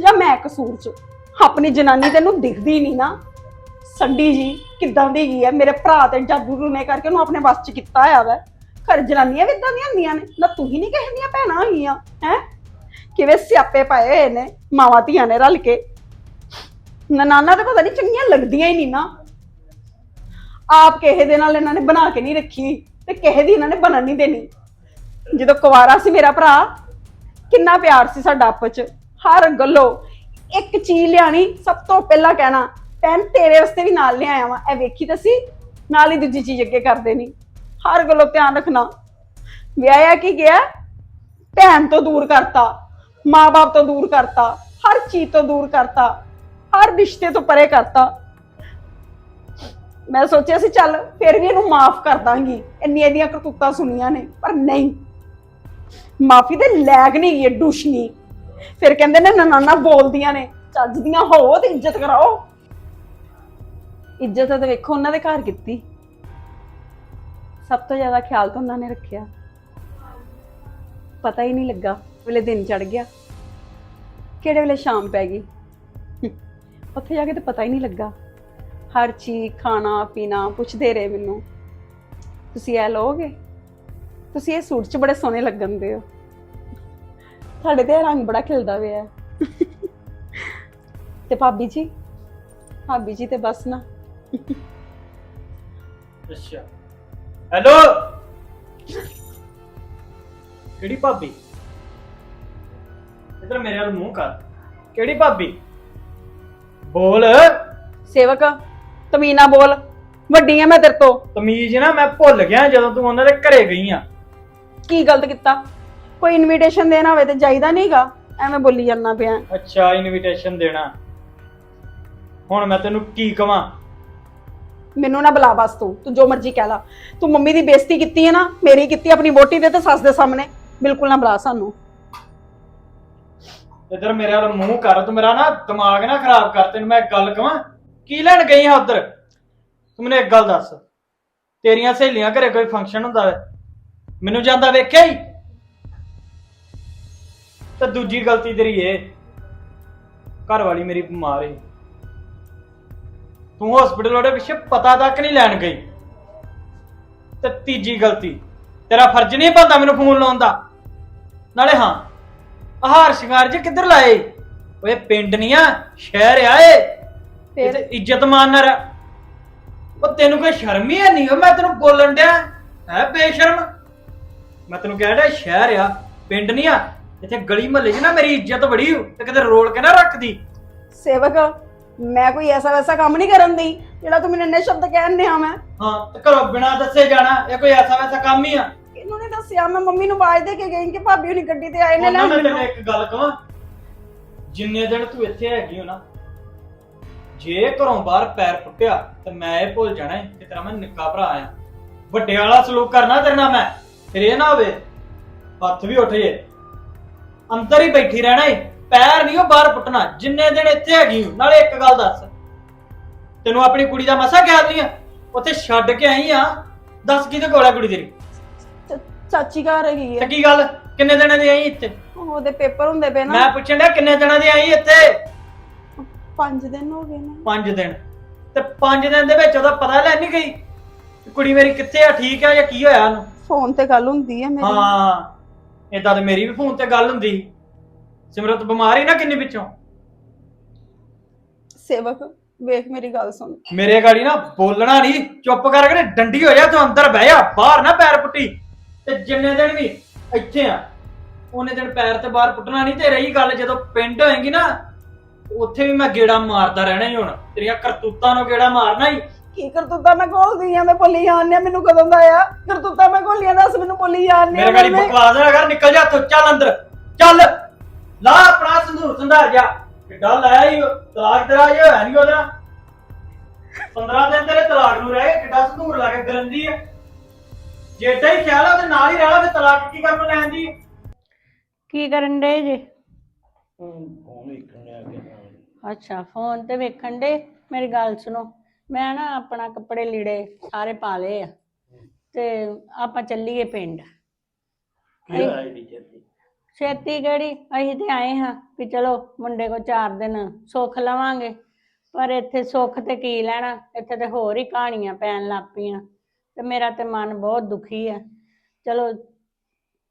ਜਾਂ ਮੈਂ ਕਸੂਰ ਚ? ਆਪਣੀ ਜਨਾਨੀ ਤੈਨੂੰ ਦਿਖਦੀ ਨਹੀਂ ਨਾ। ਸੰਡੀ ਜੀ ਕਿੱਦਾਂ ਦੀ ਗਈ ਹੈ ਮੇਰੇ ਭਰਾ ਤੇ ਜਾਦੂ ਟੂਨੇ ਕਰਕੇ ਉਹਨੂੰ ਆਪਣੇ ਵੱਸ ਚ ਕੀਤਾ ਹੋਇਆ ਵੈ। ਘਰ ਜਨਾਨੀਆਂ ਵੀ ਇਦਾਂ ਦੀਆਂ ਹੁੰਦੀਆਂ ਨੇ। ਨਾ ਤੂੰ ਹੀ ਨਹੀਂ ਕਹਿੰਦੀਆਂ ਭੈਣਾਂ ਹੋਈਆਂ, ਹੈ? ਕਿਵੇਂ ਸਿਆਪੇ ਪਾਏ ਹੋਏ ਨੇ, ਮਾਵਾਂ ਧੀਆਂ ਨੇ ਰਲ ਕੇ। ਨਨਾਨਾ ਤੇ ਪਤਾ ਨਹੀਂ ਚੰਗੀਆਂ ਲੱਗਦੀਆਂ ਹੀ ਨਹੀਂ ਨਾ। ਆਪ ਕਿਸੇ ਦੇ ਨਾਲ ਇਹਨਾਂ ਨੇ ਬਣਾ ਕੇ ਨਹੀਂ ਰੱਖੀ। ਤੇ ਕਿਸੇ ਦੀ ਇਹਨਾਂ ਨੇ ਬਣਨ ਨਹੀਂ ਦੇਣੀ। ਜਦੋਂ ਕੁਵਾਰਾ ਸੀ ਮੇਰਾ ਭਰਾ, ਕਿੰਨਾ ਪਿਆਰ ਸੀ ਸਾਡਾ ਆਪਸ ਚ। ਹਰ ਗੱਲੋਂ ਇੱਕ ਚੀਜ਼ ਲਿਆਣੀ ਸਭ ਤੋਂ ਪਹਿਲਾਂ ਕਹਿਣਾ, ਭੈਣ, ਤੇਰੇ ਵਾਸਤੇ ਵੀ ਨਾਲ ਲਿਆਇਆ ਵਾਂ। ਇਹ ਵੇਖੀ ਤਾਂ ਸੀ, ਨਾਲ ਹੀ ਦੂਜੀ ਚੀਜ਼ ਅੱਗੇ ਕਰ ਦੇਣੀ ਹਰ ਗੱਲੋਂ ਧਿਆਨ ਰੱਖਣਾ। ਵਿਆਹਿਆ ਕੀ ਗਿਆ? ਭੈਣ ਤੋਂ ਦੂਰ ਕਰਤਾ, ਮਾਂ-ਬਾਪ ਤੋਂ ਦੂਰ ਕਰਤਾ, ਹਰ ਚੀਜ਼ ਤੋਂ ਦੂਰ ਕਰਤਾ, ਹਰ ਰਿਸ਼ਤੇ ਤੋਂ ਪਰੇ ਕਰਤਾ। ਮੈਂ ਸੋਚਿਆ ਸੀ, ਚੱਲ ਫਿਰ ਵੀ ਇਹਨੂੰ ਮਾਫ ਕਰ ਦਾਂਗੀ। ਇੰਨੀਆਂ ਇੰਨੀਆਂ ਕਰਤੂਤਾਂ ਸੁਣੀਆਂ ਨੇ, ਪਰ ਨਹੀਂ। ਮਾਫੀ ਦੇ ਲੈਗ ਨਹੀਂ ਇਹ ਡੁਸ਼ਨੀ ਫਿਰ ਕਹਿੰਦੇ ਨੇ ਨਨਾਨਾ ਬੋਲਦੀਆਂ ਨੇ, ਚੱਜ ਦੀਆਂ ਹੋਵੋ ਤੇ ਇੱਜ਼ਤ ਕਰਾਓ। ਇੱਜ਼ਤ ਤਾਂ ਵੇਖੋ ਉਹਨਾਂ ਦੇ ਘਰ ਕੀਤੀ। ਸਭ ਤੋਂ ਜ਼ਿਆਦਾ ਖਿਆਲ ਤਾਂ ਉਹਨਾਂ ਨੇ ਰੱਖਿਆ। ਪਤਾ ਹੀ ਨਹੀਂ ਲੱਗਾ ਵੇਲੇ ਦਿਨ ਚੜ ਗਿਆ। ਕਿਹੜੇ ਵੇਲੇ ਸ਼ਾਮ ਪੈ ਗਈ? ਉੱਥੇ ਜਾ ਕੇ ਤਾਂ ਪਤਾ ਹੀ ਨਹੀਂ ਲੱਗਾ। ਹਰ ਚੀਜ਼ ਖਾਣਾ ਪੀਣਾ ਪੁੱਛਦੇ ਰਹੇ ਮੈਨੂੰ। ਤੁਸੀਂ ਇਹ ਲਓਗੇ? ਤੁਸੀਂ ਇਹ ਸੂਟ 'ਚ ਬੜੇ ਸੋਹਣੇ ਲੱਗਣਦੇ ਹੋ। ਤੁਹਾਡੇ ਤੇ ਇਹ ਰੰਗ ਬੜਾ ਖਿਲਦਾ ਪਿਆ। ਤੇ ਭਾਬੀ ਜੀ? ਭਾਬੀ ਜੀ ਤੇ ਬਸ ਨਾ। ਅੱਛਾ। ਹੈਲੋ? ਕਿਹੜੀ ਭਾਬੀ? ਇਧਰ ਮੇਰੇ ਵੱਲ ਮੂੰਹ ਕਰ। ਕਿਹੜੀ ਭਾਬੀ? ਬੋਲ। ਸੇਵਕ। ਤਮੀਨਾ ਬੋਲ ਵੱਡੀ ਆ ਮੈਂ ਤੇਰੇ ਤੋਂ। ਤਮੀਜ਼ ਨਾ ਮੈਂ ਭੁੱਲ ਗਿਆ ਜਦੋਂ ਤੂੰ ਉਹਨਾਂ ਦੇ ਘਰੇ ਗਈ ਆ। ਕੀ ਗਲਤ ਕੀਤਾ? ਕੋਈ ਇਨਵੀਟੇਸ਼ਨ ਦੇਣਾ ਹੋਵੇ ਤੇ ਜਾਈਦਾ ਨਹੀਂਗਾ ਐਵੇਂ ਬੋਲੀ ਜਾਂਦਾ ਪਿਆ। ਅੱਛਾ ਇਨਵੀਟੇਸ਼ਨ ਦੇਣਾ। ਹੁਣ ਮੈਂ ਤੈਨੂੰ ਕੀ ਕਵਾਂ? ਮੈਨੂੰ ਨਾ ਬੁਲਾ ਬਸ ਤੂੰ ਤੂੰ ਜੋ ਮਰਜ਼ੀ ਕਹਿ ਲਾ। ਤੂੰ ਮੰਮੀ ਦੀ ਬੇਇੱਜ਼ਤੀ ਕੀਤੀ ਹੈ ਨਾ ਮੇਰੀ ਕੀਤੀ ਆਪਣੀ ਵੋਟੀ ਦੇ ਤੇ ਸੱਸ ਦੇ ਸਾਹਮਣੇ। ਬਿਲਕੁਲ ਨਾ ਬੁਲਾ ਸਾਨੂੰ। ਇਧਰ ਮੇਰੇ ਵੱਲ ਮੂੰਹ ਕਰ ਤੂੰ ਮੇਰਾ ਨਾ ਦਿਮਾਗ ਨਾ ਖਰਾਬ ਕਰ ਤੈਨੂੰ ਮੈਂ ਇੱਕ ਗੱਲ ਕਵਾਂ? ਕੀ ਲੈਣ ਗਈ ਆ ਉਧਰ? ਤੂੰ ਮੈਨੂੰ ਇੱਕ ਗੱਲ ਦੱਸ। ਤੇਰੀਆਂ ਸਹੇਲੀਆਂ ਘਰੇ ਕੋਈ ਫੰਕਸ਼ਨ ਹੁੰਦਾ ਵੇ? ਮੈਨੂੰ ਜਾਂਦਾ ਵੇਖਿਆ ਹੀ ਤੇ ਦੂਜੀ ਗਲਤੀ ਤੇਰੀ ਏ ਘਰ ਵਾਲੀ ਮੇਰੀ ਬਿਮਾਰ ਏ। ਤੂੰ ਹਸਪੀਟਲ ਉਹਦੇ ਪਿੱਛੇ ਪਤਾ ਤੱਕ ਨਹੀਂ ਲੈਣ ਗਈ। ਤੇ ਤੀਜੀ ਗਲਤੀ, ਤੇਰਾ ਫਰਜ਼ ਨਹੀਂ ਬਣਦਾ ਮੈਨੂੰ ਫੋਨ ਲਾਉਣ ਦਾ। ਨਾਲੇ ਹਾਂ, ਆਹਾਰ ਸ਼ਿੰਗਾਰ ਜੇ ਕਿੱਧਰ ਲਾਏ? ਓਏ ਪਿੰਡ ਨਹੀਂ ਆ, ਸ਼ਹਿਰ ਆ ਏ ਫਿਰ ਤੇ ਇੱਜ਼ਤ ਮਾਨ ਨਾ ਰਹਿ। ਉਹ ਤੈਨੂੰ ਕੋਈ ਸ਼ਰਮ ਹੀ ਨਹੀਂ? ਓ ਮੈਂ ਤੈਨੂੰ ਬੋਲਣ ਡਿਆ। ਹੈ ਬੇਸ਼ਰਮ? ਮੈਂ ਤੈਨੂੰ ਕਹਿ ਰਿਹਾ ਸ਼ਹਿਰ ਆ ਪਿੰਡ ਨਹੀਂ ਆ। ਇੱਥੇ ਗਲੀ ਮਹੱਲੇ 'ਚ ਨਾ ਮੇਰੀ ਇੱਜ਼ਤ ਬੜੀ ਓ, ਤੇ ਕਿਤੇ ਰੋਲ ਕੇ ਨਾ ਰੱਖਦੀ। ਸੇਵਕ ਮੈਂ ਕੋਈ ਐਸਾ ਵੈਸਾ ਕੰਮ ਨਹੀਂ ਕਰਨ ਦੀ ਜਿਹੜਾ ਤੂੰ ਮੈਨੂੰ ਇੰਨੇ ਸ਼ਬਦ ਕਹਿਣ ਆ ਮੈਂ। ਹਾਂ ਤੇ ਘਰੋਂ ਬਿਨਾਂ ਦੱਸੇ ਜਾਣਾ ਇਹ ਕੋਈ ਐਸਾ ਵੈਸਾ ਕੰਮ ਹੀ ਆ। ਕਿਹਨੂੰ ਨੇ ਦੱਸਿਆ ਮੈਂ ਮੰਮੀ ਨੂੰ ਆਵਾਜ਼ ਦੇ ਕੇ ਗਈ ਕਿ ਭਾਬੀ ਹੁਣੀ ਗੱਡੀ ਤੇ ਆਏ ਨੇ ਉਹਨਾਂ ਲੈਣ ਮੈਂ ਤੈਨੂੰ ਇੱਕ ਗੱਲ ਕਹਾਂ ਜਿੰਨੇ ਦਿਨ ਤੂੰ ਇੱਥੇ ਹੈਗੀ ਹੋ ਨਾ ਜੇ ਘਰੋਂ ਬਾਹਰ ਪੈਰ ਪੁੱਟਿਆ ਤੇ ਮੈਂ ਇਹ ਭੁੱਲ ਜਾਣਾ ਕਿ ਤੇਰਾ ਮੈਂ ਨਿੱਕਾ ਭਰਾ ਆ। ਵੱਡੇ ਵਾਲਾ ਸਲੂਕ ਕਰਨਾ ਤੇਰੇ ਨਾਲ ਮੈਂ ਫਿਰ ਇਹ ਨਾ ਹੋਵੇ ਹੱਥ ਵੀ ਉੱਠ ਜੇ। ਅੰਦਰ ਹੀ ਬੈਠੀ ਰਹਿਣਾ ਏ ਪੈਰ ਨਹੀਂ ਉਹ ਬਾਹਰ ਪੁੱਟਣਾ ਜਿੰਨੇ ਦਿਨ ਇੱਥੇ ਹੈਗੀ ਹੋ ਨਾਲੇ ਇੱਕ ਗੱਲ ਦੱਸ। ਤੈਨੂੰ ਆਪਣੀ ਕੁੜੀ ਦਾ ਮਸਾ ਖਿਆਲ ਨਹੀਂ ਆ? ਉੱਥੇ ਛੱਡ ਕੇ ਆਈ ਆ। ਦੱਸ ਕਿਹਦੇ ਕੋਲ ਆ ਕੁੜੀ ਤੇਰੀ? ਚ- ਚਾਚੀ ਘਰ ਹੈਗੀ ਤੇ ਹੈ ਕੀ ਗੱਲ? ਕਿੰਨੇ ਦਿਨਾਂ ਦੀ ਆਈ ਇੱਥੇ? ਉਹਦੇ ਪੇਪਰ ਹੁੰਦੇ ਪਏ ਨਾ। ਮੈਂ ਪੁੱਛਣ ਡਿਆ ਕਿੰਨੇ ਦਿਨਾਂ ਦੀ ਆਈ ਇੱਥੇ? 5 ਦਿਨ ਹੋ ਗਏ ਨੇ। 5 ਦਿਨ। ਤੇ 5 ਦਿਨ ਦੇ ਵਿੱਚ ਉਹਦਾ ਪਤਾ ਲੈ ਨਹੀਂ ਗਈ ਕਿ ਕੁੜੀ ਮੇਰੀ ਕਿੱਥੇ ਆ ਠੀਕ ਆ ਜਾਂ ਕੀ ਹੋਇਆ ਉਹਨੂੰ। ਫੋਨ ਤੇ ਗੱਲ ਹੁੰਦੀ ਹੈ ਮੇਰੀ। ਹਾਂ ਏਦਾਂ ਤੇ ਮੇਰੀ ਵੀ ਫੋਨ ਤੇ ਗੱਲ ਹੁੰਦੀ। ਸਿਮਰਤ ਬਿਮਾਰ ਹੀ ਨਾ ਕਿੰਨੀ ਪਿੱਛੋਂ ਸੇਵਕ ਵੇਖ ਮੇਰੀ ਗੱਲ ਸੁਣ। ਮੇਰੇ ਗਾੜੀ ਨਾ ਬੋਲਣਾ ਨਹੀਂ ਚੁੱਪ ਕਰਕੇ ਡੰਡੀ ਹੋ ਜਾ ਤੂੰ ਅੰਦਰ ਬਹਿ ਜਾ ਬਾਹਰ ਨਾ ਪੈਰ ਪੁੱਟੀ। ਤੇ ਜਿੰਨੇ ਦਿਨ ਵੀ ਇੱਥੇ ਆ ਉਹਨੇ ਦਿਨ ਪੈਰ ਤੇ ਬਾਹਰ ਪੁੱਟਣਾ ਨਹੀਂ ਤੇ ਰਹੀ ਗੱਲ ਜਦੋਂ ਪਿੰਡ ਹੋਏਗੀ ਨਾ ਉੱਥੇ ਵੀ ਮੈਂ ਗੇੜਾ ਮਾਰਦਾ ਰਹਿਣਾ ਹੀ ਹੁਣ। ਤੇਰੀਆਂ ਕਰਤੂਤਾਂ ਨੂੰ ਗੇੜਾ ਮਾਰਨਾ ਹੀ। ਕੀ ਕਰਤੂਤਾ ਮੈਂ ਘੋਲਦੀ ਆ ਮੈਂ ਭੁੱਲੀ ਜਾਣਿਆ ਮੈਨੂੰ ਕਦੋਂ ਦਾ ਆ ਕਰਤੂਤਾ ਮੈਂ ਘੋਲੀਆਂ ਦੱਸ ਮੈਨੂੰ ਭੁੱਲੀ ਜਾਣਿਆ ਮੇਰੇ ਗਾੜੀ ਬਕਵਾਸ ਨਾ ਕਰ ਨਿਕਲ ਜਾ ਤੂੰ ਚੱਲ ਅੰਦਰ। ਚੱਲ। ਲਾ ਆਪਣਾ ਸੰਦੂਰ ਸੰਧਾਰ ਜਾ। ਕਿੱਡਾ ਲਾਇਆ ਹੀ ਤਲਾਕ ਤੇਰਾ ਜੇ ਹੋਇਆ ਨਹੀਂ ਉਹਦਾ। 15 ਦਿਨ ਤੇਰੇ ਤਲਾਕ ਨੂੰ ਰਹਿ ਕਿੱਡਾ ਸੰਦੂਰ ਲਾ ਕੇ ਗਰੰਦੀ ਹੈ ਜੇ ਏਦਾਂ ਹੀ ਖਿਆਲ ਆ ਉਹਦੇ ਨਾਲ ਹੀ ਰਹਿਣਾ ਤੇ ਤਲਾਕ ਕੀ ਕਰਨ ਲੈਣ ਦੀ ਕੀ ਕਰਨ ਦੇ ਜੇ? ਅੱਛਾ ਫੋਨ ਤੇ ਵੇਖਣ ਦੇ ਮੇਰੀ ਗੱਲ ਸੁਣੋ। ਮੈਂ ਨਾ ਆਪਣਾ ਕੱਪੜੇ ਲੀੜੇ ਸਾਰੇ ਪਾ ਲਏ ਆ। ਤੇ ਆਪਾਂ ਚੱਲੀਏ ਪਿੰਡ। ਛੇਤੀ? ਕਿਹੜੀ? ਅਸੀਂ ਤੇ ਆਏ ਹਾਂ ਵੀ ਚਲੋ ਮੁੰਡੇ ਕੋ ਚਾਰ ਦਿਨ ਸੁੱਖ ਲਵਾਂਗੇ। ਪਰ ਇੱਥੇ ਸੁੱਖ ਤੇ ਕੀ ਲੈਣਾ? ਇੱਥੇ ਤੇ ਹੋਰ ਹੀ ਕਹਾਣੀਆਂ ਪੈਣ ਲੱਗ ਪਈਆਂ। ਤੇ ਮੇਰਾ ਤੇ ਮਨ ਬਹੁਤ ਦੁਖੀ ਹੈ ਚਲੋ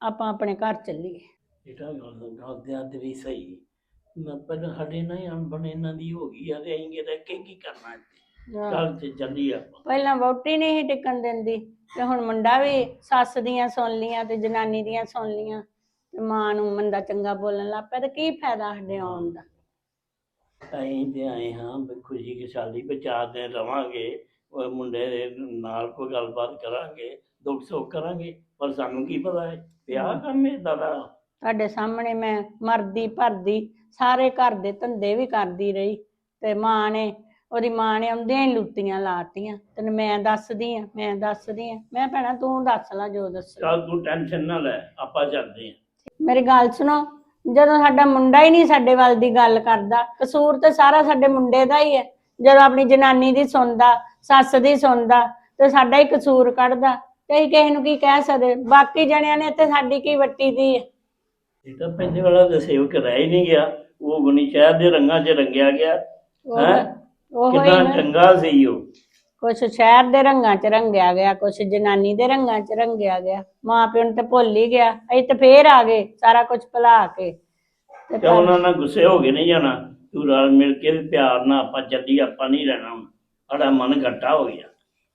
ਆਪਾਂ ਆਪਣੇ ਘਰ ਚੱਲੀਏ। ਇਹਦਾ ਗੱਲ ਦੇ ਅੱਧ ਵੀ ਸਹੀ। ਨਾ ਪਹਿਲਾਂ ਸਾਡੇ ਨਾਲ ਹੀ ਅਣਬਣ ਇਹਨਾਂ ਦੀ ਹੋ ਗਈ ਆ ਤੇ ਅਸੀਂ ਰਹਿ ਕੇ ਕੀ ਕਰਨਾ ਇੱਥੇ? ਹਾਂ। ਚੱਲ ਤੇ ਚੱਲੀ ਆਪਾਂ ਪਹਿਲਾਂ ਵਹੁਟੀ ਨਹੀਂ ਸੀ ਟਿਕਣ ਦਿੰਦੀ ਤੇ ਹੁਣ ਮੁੰਡਾ ਵੀ ਸੱਸ ਦੀਆਂ ਸੁਣ ਲੀਆਂ ਤੇ ਜਨਾਨੀ ਦੀਆਂ ਸੁਣ ਲੀਆਂ ਤੇ ਮਾਂ ਨੂੰ ਮੰਦਾ ਚੰਗਾ ਬੋਲਣ ਲੱਗ ਪਿਆ ਤੇ ਕੀ ਫਾਇਦਾ ਸਾਡੇ ਆਉਣ ਦਾ? ਅਸੀਂ ਤੇ ਆਏ ਹਾਂ ਵੀ ਖੁਸ਼ੀ ਖੁਸ਼ਹਾਲੀ ਵਿੱਚ ਚਾਰ ਦਿਨ ਰਵਾਂਗੇ ਉਹ ਮੁੰਡੇ ਦੇ ਨਾਲ ਕੋਈ ਗੱਲਬਾਤ ਕਰਾਂਗੇ ਦੁੱਖ ਸੁੱਖ ਕਰਾਂਗੇ ਪਰ ਸਾਨੂੰ ਕੀ ਪਤਾ ਹੈ ਵਿਆਹ ਕੰਮ ਏਦਾਂ ਦਾ। ਤੁਹਾਡੇ ਸਾਹਮਣੇ ਮੈਂ ਮਰਦੀ ਭਰਦੀ ਸਾਰੇ ਘਰ ਦੇ ਧੰਦੇ ਵੀ ਕਰਦੀ ਰਹੀ ਤੇ ਮਾਂ ਨੇ ਉਹਦੀ ਮਾਂ ਨੇ ਆਉਂਦਿਆਂ ਹੀ ਲੁੱਟੀਆਂ ਲਾਤੀਆਂ। ਤੈਨੂੰ ਮੈਂ ਦੱਸਦੀ ਆ ਮੈਂ ਦੱਸਦੀ ਆ। ਮੈਂ ਭੈਣਾ ਤੂੰ ਦੱਸ ਲੈ ਜੋ ਦੱਸਣਾ ਚੱਲ ਤੂੰ ਟੈਨਸ਼ਨ ਨਾ ਲੈ ਆਪਾਂ ਚੱਲਦੇ ਹਾਂ ਮੇਰੀ ਗੱਲ ਸੁਣੋ ਜਦੋਂ ਸਾਡਾ ਮੁੰਡਾ ਹੀ ਨਹੀਂ ਸਾਡੇ ਵੱਲ ਦੀ ਗੱਲ ਕਰਦਾ ਕਸੂਰ ਤੇ ਸਾਰਾ ਸਾਡੇ ਮੁੰਡੇ ਦਾ ਹੀ ਹੈ। ਜਦੋਂ ਆਪਣੀ ਜਨਾਨੀ ਦੀ ਸੁਣਦਾ ਸੱਸ ਦੀ ਸੁਣਦਾ ਤੇ ਸਾਡਾ ਹੀ ਕਸੂਰ ਕੱਢਦਾ। ਤੇ ਅਸੀਂ ਕਿਸੇ ਨੂੰ ਕੀ ਕਹਿ ਸਕਦੇ ਬਾਕੀ ਜਣਿਆਂ ਨੇ ਤੇ ਸਾਡੀ ਕੀ ਵੱਟੀ ਦੀ ਹੈ? ਇਹ ਤਾਂ ਪਹਿਲੇ ਵਾਲਾ ਤਾਂ ਸੇਵਕ ਰਹਿ ਹੀ ਨਹੀਂ ਗਿਆ। ਉਹ ਗੁਣੀ ਸ਼ਹਿਰ ਦੇ ਰੰਗਾਂ 'ਚ ਰੰਗਿਆ ਗਿਆ। ਹੈ? ਉਹ ਕਿੰਨਾ ਨਾ। ਚੰਗਾ ਸੀ ਉਹ। ਕੁਛ ਸ਼ਹਿਰ ਦੇ ਰੰਗਾਂ 'ਚ ਰੰਗਿਆ ਗਿਆ ਕੁਛ ਜਨਾਨੀ ਦੇ ਰੰਗਾਂ 'ਚ ਰੰਗਿਆ ਗਿਆ। ਮਾਂ ਪਿਓ ਨੂੰ ਤੇ ਭੁੱਲ ਹੀ ਗਿਆ। ਅਸੀਂ ਤੇ ਫੇਰ ਆ ਗਏ ਸਾਰਾ ਕੁਝ ਭੁਲਾ ਕੇ। ਤੇ ਤੇ ਉਹਨਾਂ ਨਾਲ ਗੁੱਸੇ ਹੋ ਕੇ ਨਹੀਂ ਜਾਣਾ। ਤੂੰ ਰਲ ਮਿਲ ਕੇ ਤੇ ਪਿਆਰ ਨਾਲ ਆਪਾਂ ਚੱਲੀ ਆਪਾਂ ਨਹੀਂ ਰਹਿਣਾ ਹੁਣ। ਸਾਡਾ ਮਨ ਘੱਟਾ ਹੋ ਗਿਆ।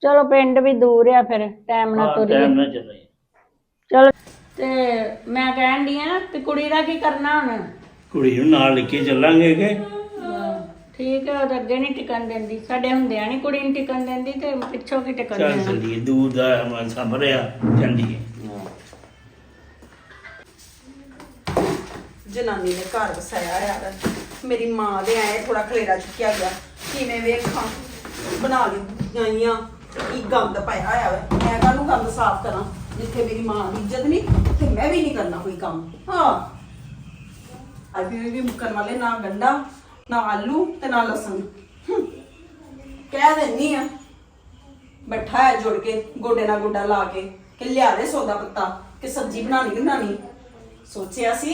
ਚਲੋ ਪਿੰਡ ਵੀ ਦੂਰ ਆ ਫਿਰ ਟਾਈਮ ਨਾਲ ਤੁਰੀਏ। ਟਾਈਮ ਨਾਲ ਚੱਲੇ ਚਲੋ ਤੇ ਮੈਂ ਕਹਿਣ ਦੀ ਆ ਕਿ ਕੁੜੀ ਦਾ ਕੀ ਕਰਨਾ ਹੁਣ? ਕੁੜੀ ਨੂੰ ਨਾਲ ਲੈ ਕੇ ਚੱਲਾਂਗੇ ਕਿ? ਠੀਕ ਹੈ ਉਹ ਤਾਂ ਅੱਗੇ ਨਹੀਂ ਟਿਕਣ ਦਿੰਦੀ। ਸਾਡੇ ਹੁੰਦਿਆਂ ਨਹੀਂ ਕੁੜੀ ਨੂੰ ਟਿਕਣ ਦਿੰਦੀ ਤੇ ਪਿੱਛੋਂ ਕੀ ਟਿਕਣ ਚੱਲ ਚੱਲੀਏ ਦੂਰ ਦਾ ਮਨ ਸਬਰ ਆ ਚੱਲੀਏ ਜਨਾਨੀ ਨੇ ਘਰ ਵਸਾਇਆ ਯਾਰ ਮੇਰੀ ਮਾਂ ਦੇ ਆਏ ਥੋੜਾ ਖਲੇਰਾ ਚੁੱਕਿਆ ਗਿਆ। ਕਿਵੇਂ ਵੇਖਾਂ? ਬਣਾ ਲਈ ਗਈਆਂ ਕੀ ਗੰਦ ਪਾਇਆ ਹੋਇਆ ਵਾ। ਮੈਂ ਕਾਹਨੂੰ ਗੰਦ ਸਾਫ਼ ਕਰਾਂ? ਜਿੱਥੇ ਮੇਰੀ ਮਾਂ ਦੀ ਇੱਜ਼ਤ ਨਹੀਂ ਤੇ ਮੈਂ ਵੀ ਨਹੀਂ ਕਰਨਾ ਕੋਈ ਕੰਮ। ਹਾਂ। ਅੱਜ ਵੀ ਮੁੱਕਣ ਵਾਲੇ ਨਾ ਗੰਡਾ, ਨਾ ਆਲੂ ਤੇ ਨਾ ਲਸਣ। ਹੂੰ। ਕਹਿ ਦਿੰਨੀ ਆ, ਬੈਠਾ ਹੈ ਜੁੜ ਕੇ, ਗੋਡੇ ਨਾਲ ਗੋਡਾ ਲਾ ਕੇ, ਕਿ ਲਿਆ ਦੇ ਸੌਦਾ ਪੱਤਾ, ਕਿ ਸਬਜ਼ੀ ਬਣਾਣੀ ਬਣਾਣੀ ਸੋਚਿਆ ਸੀ,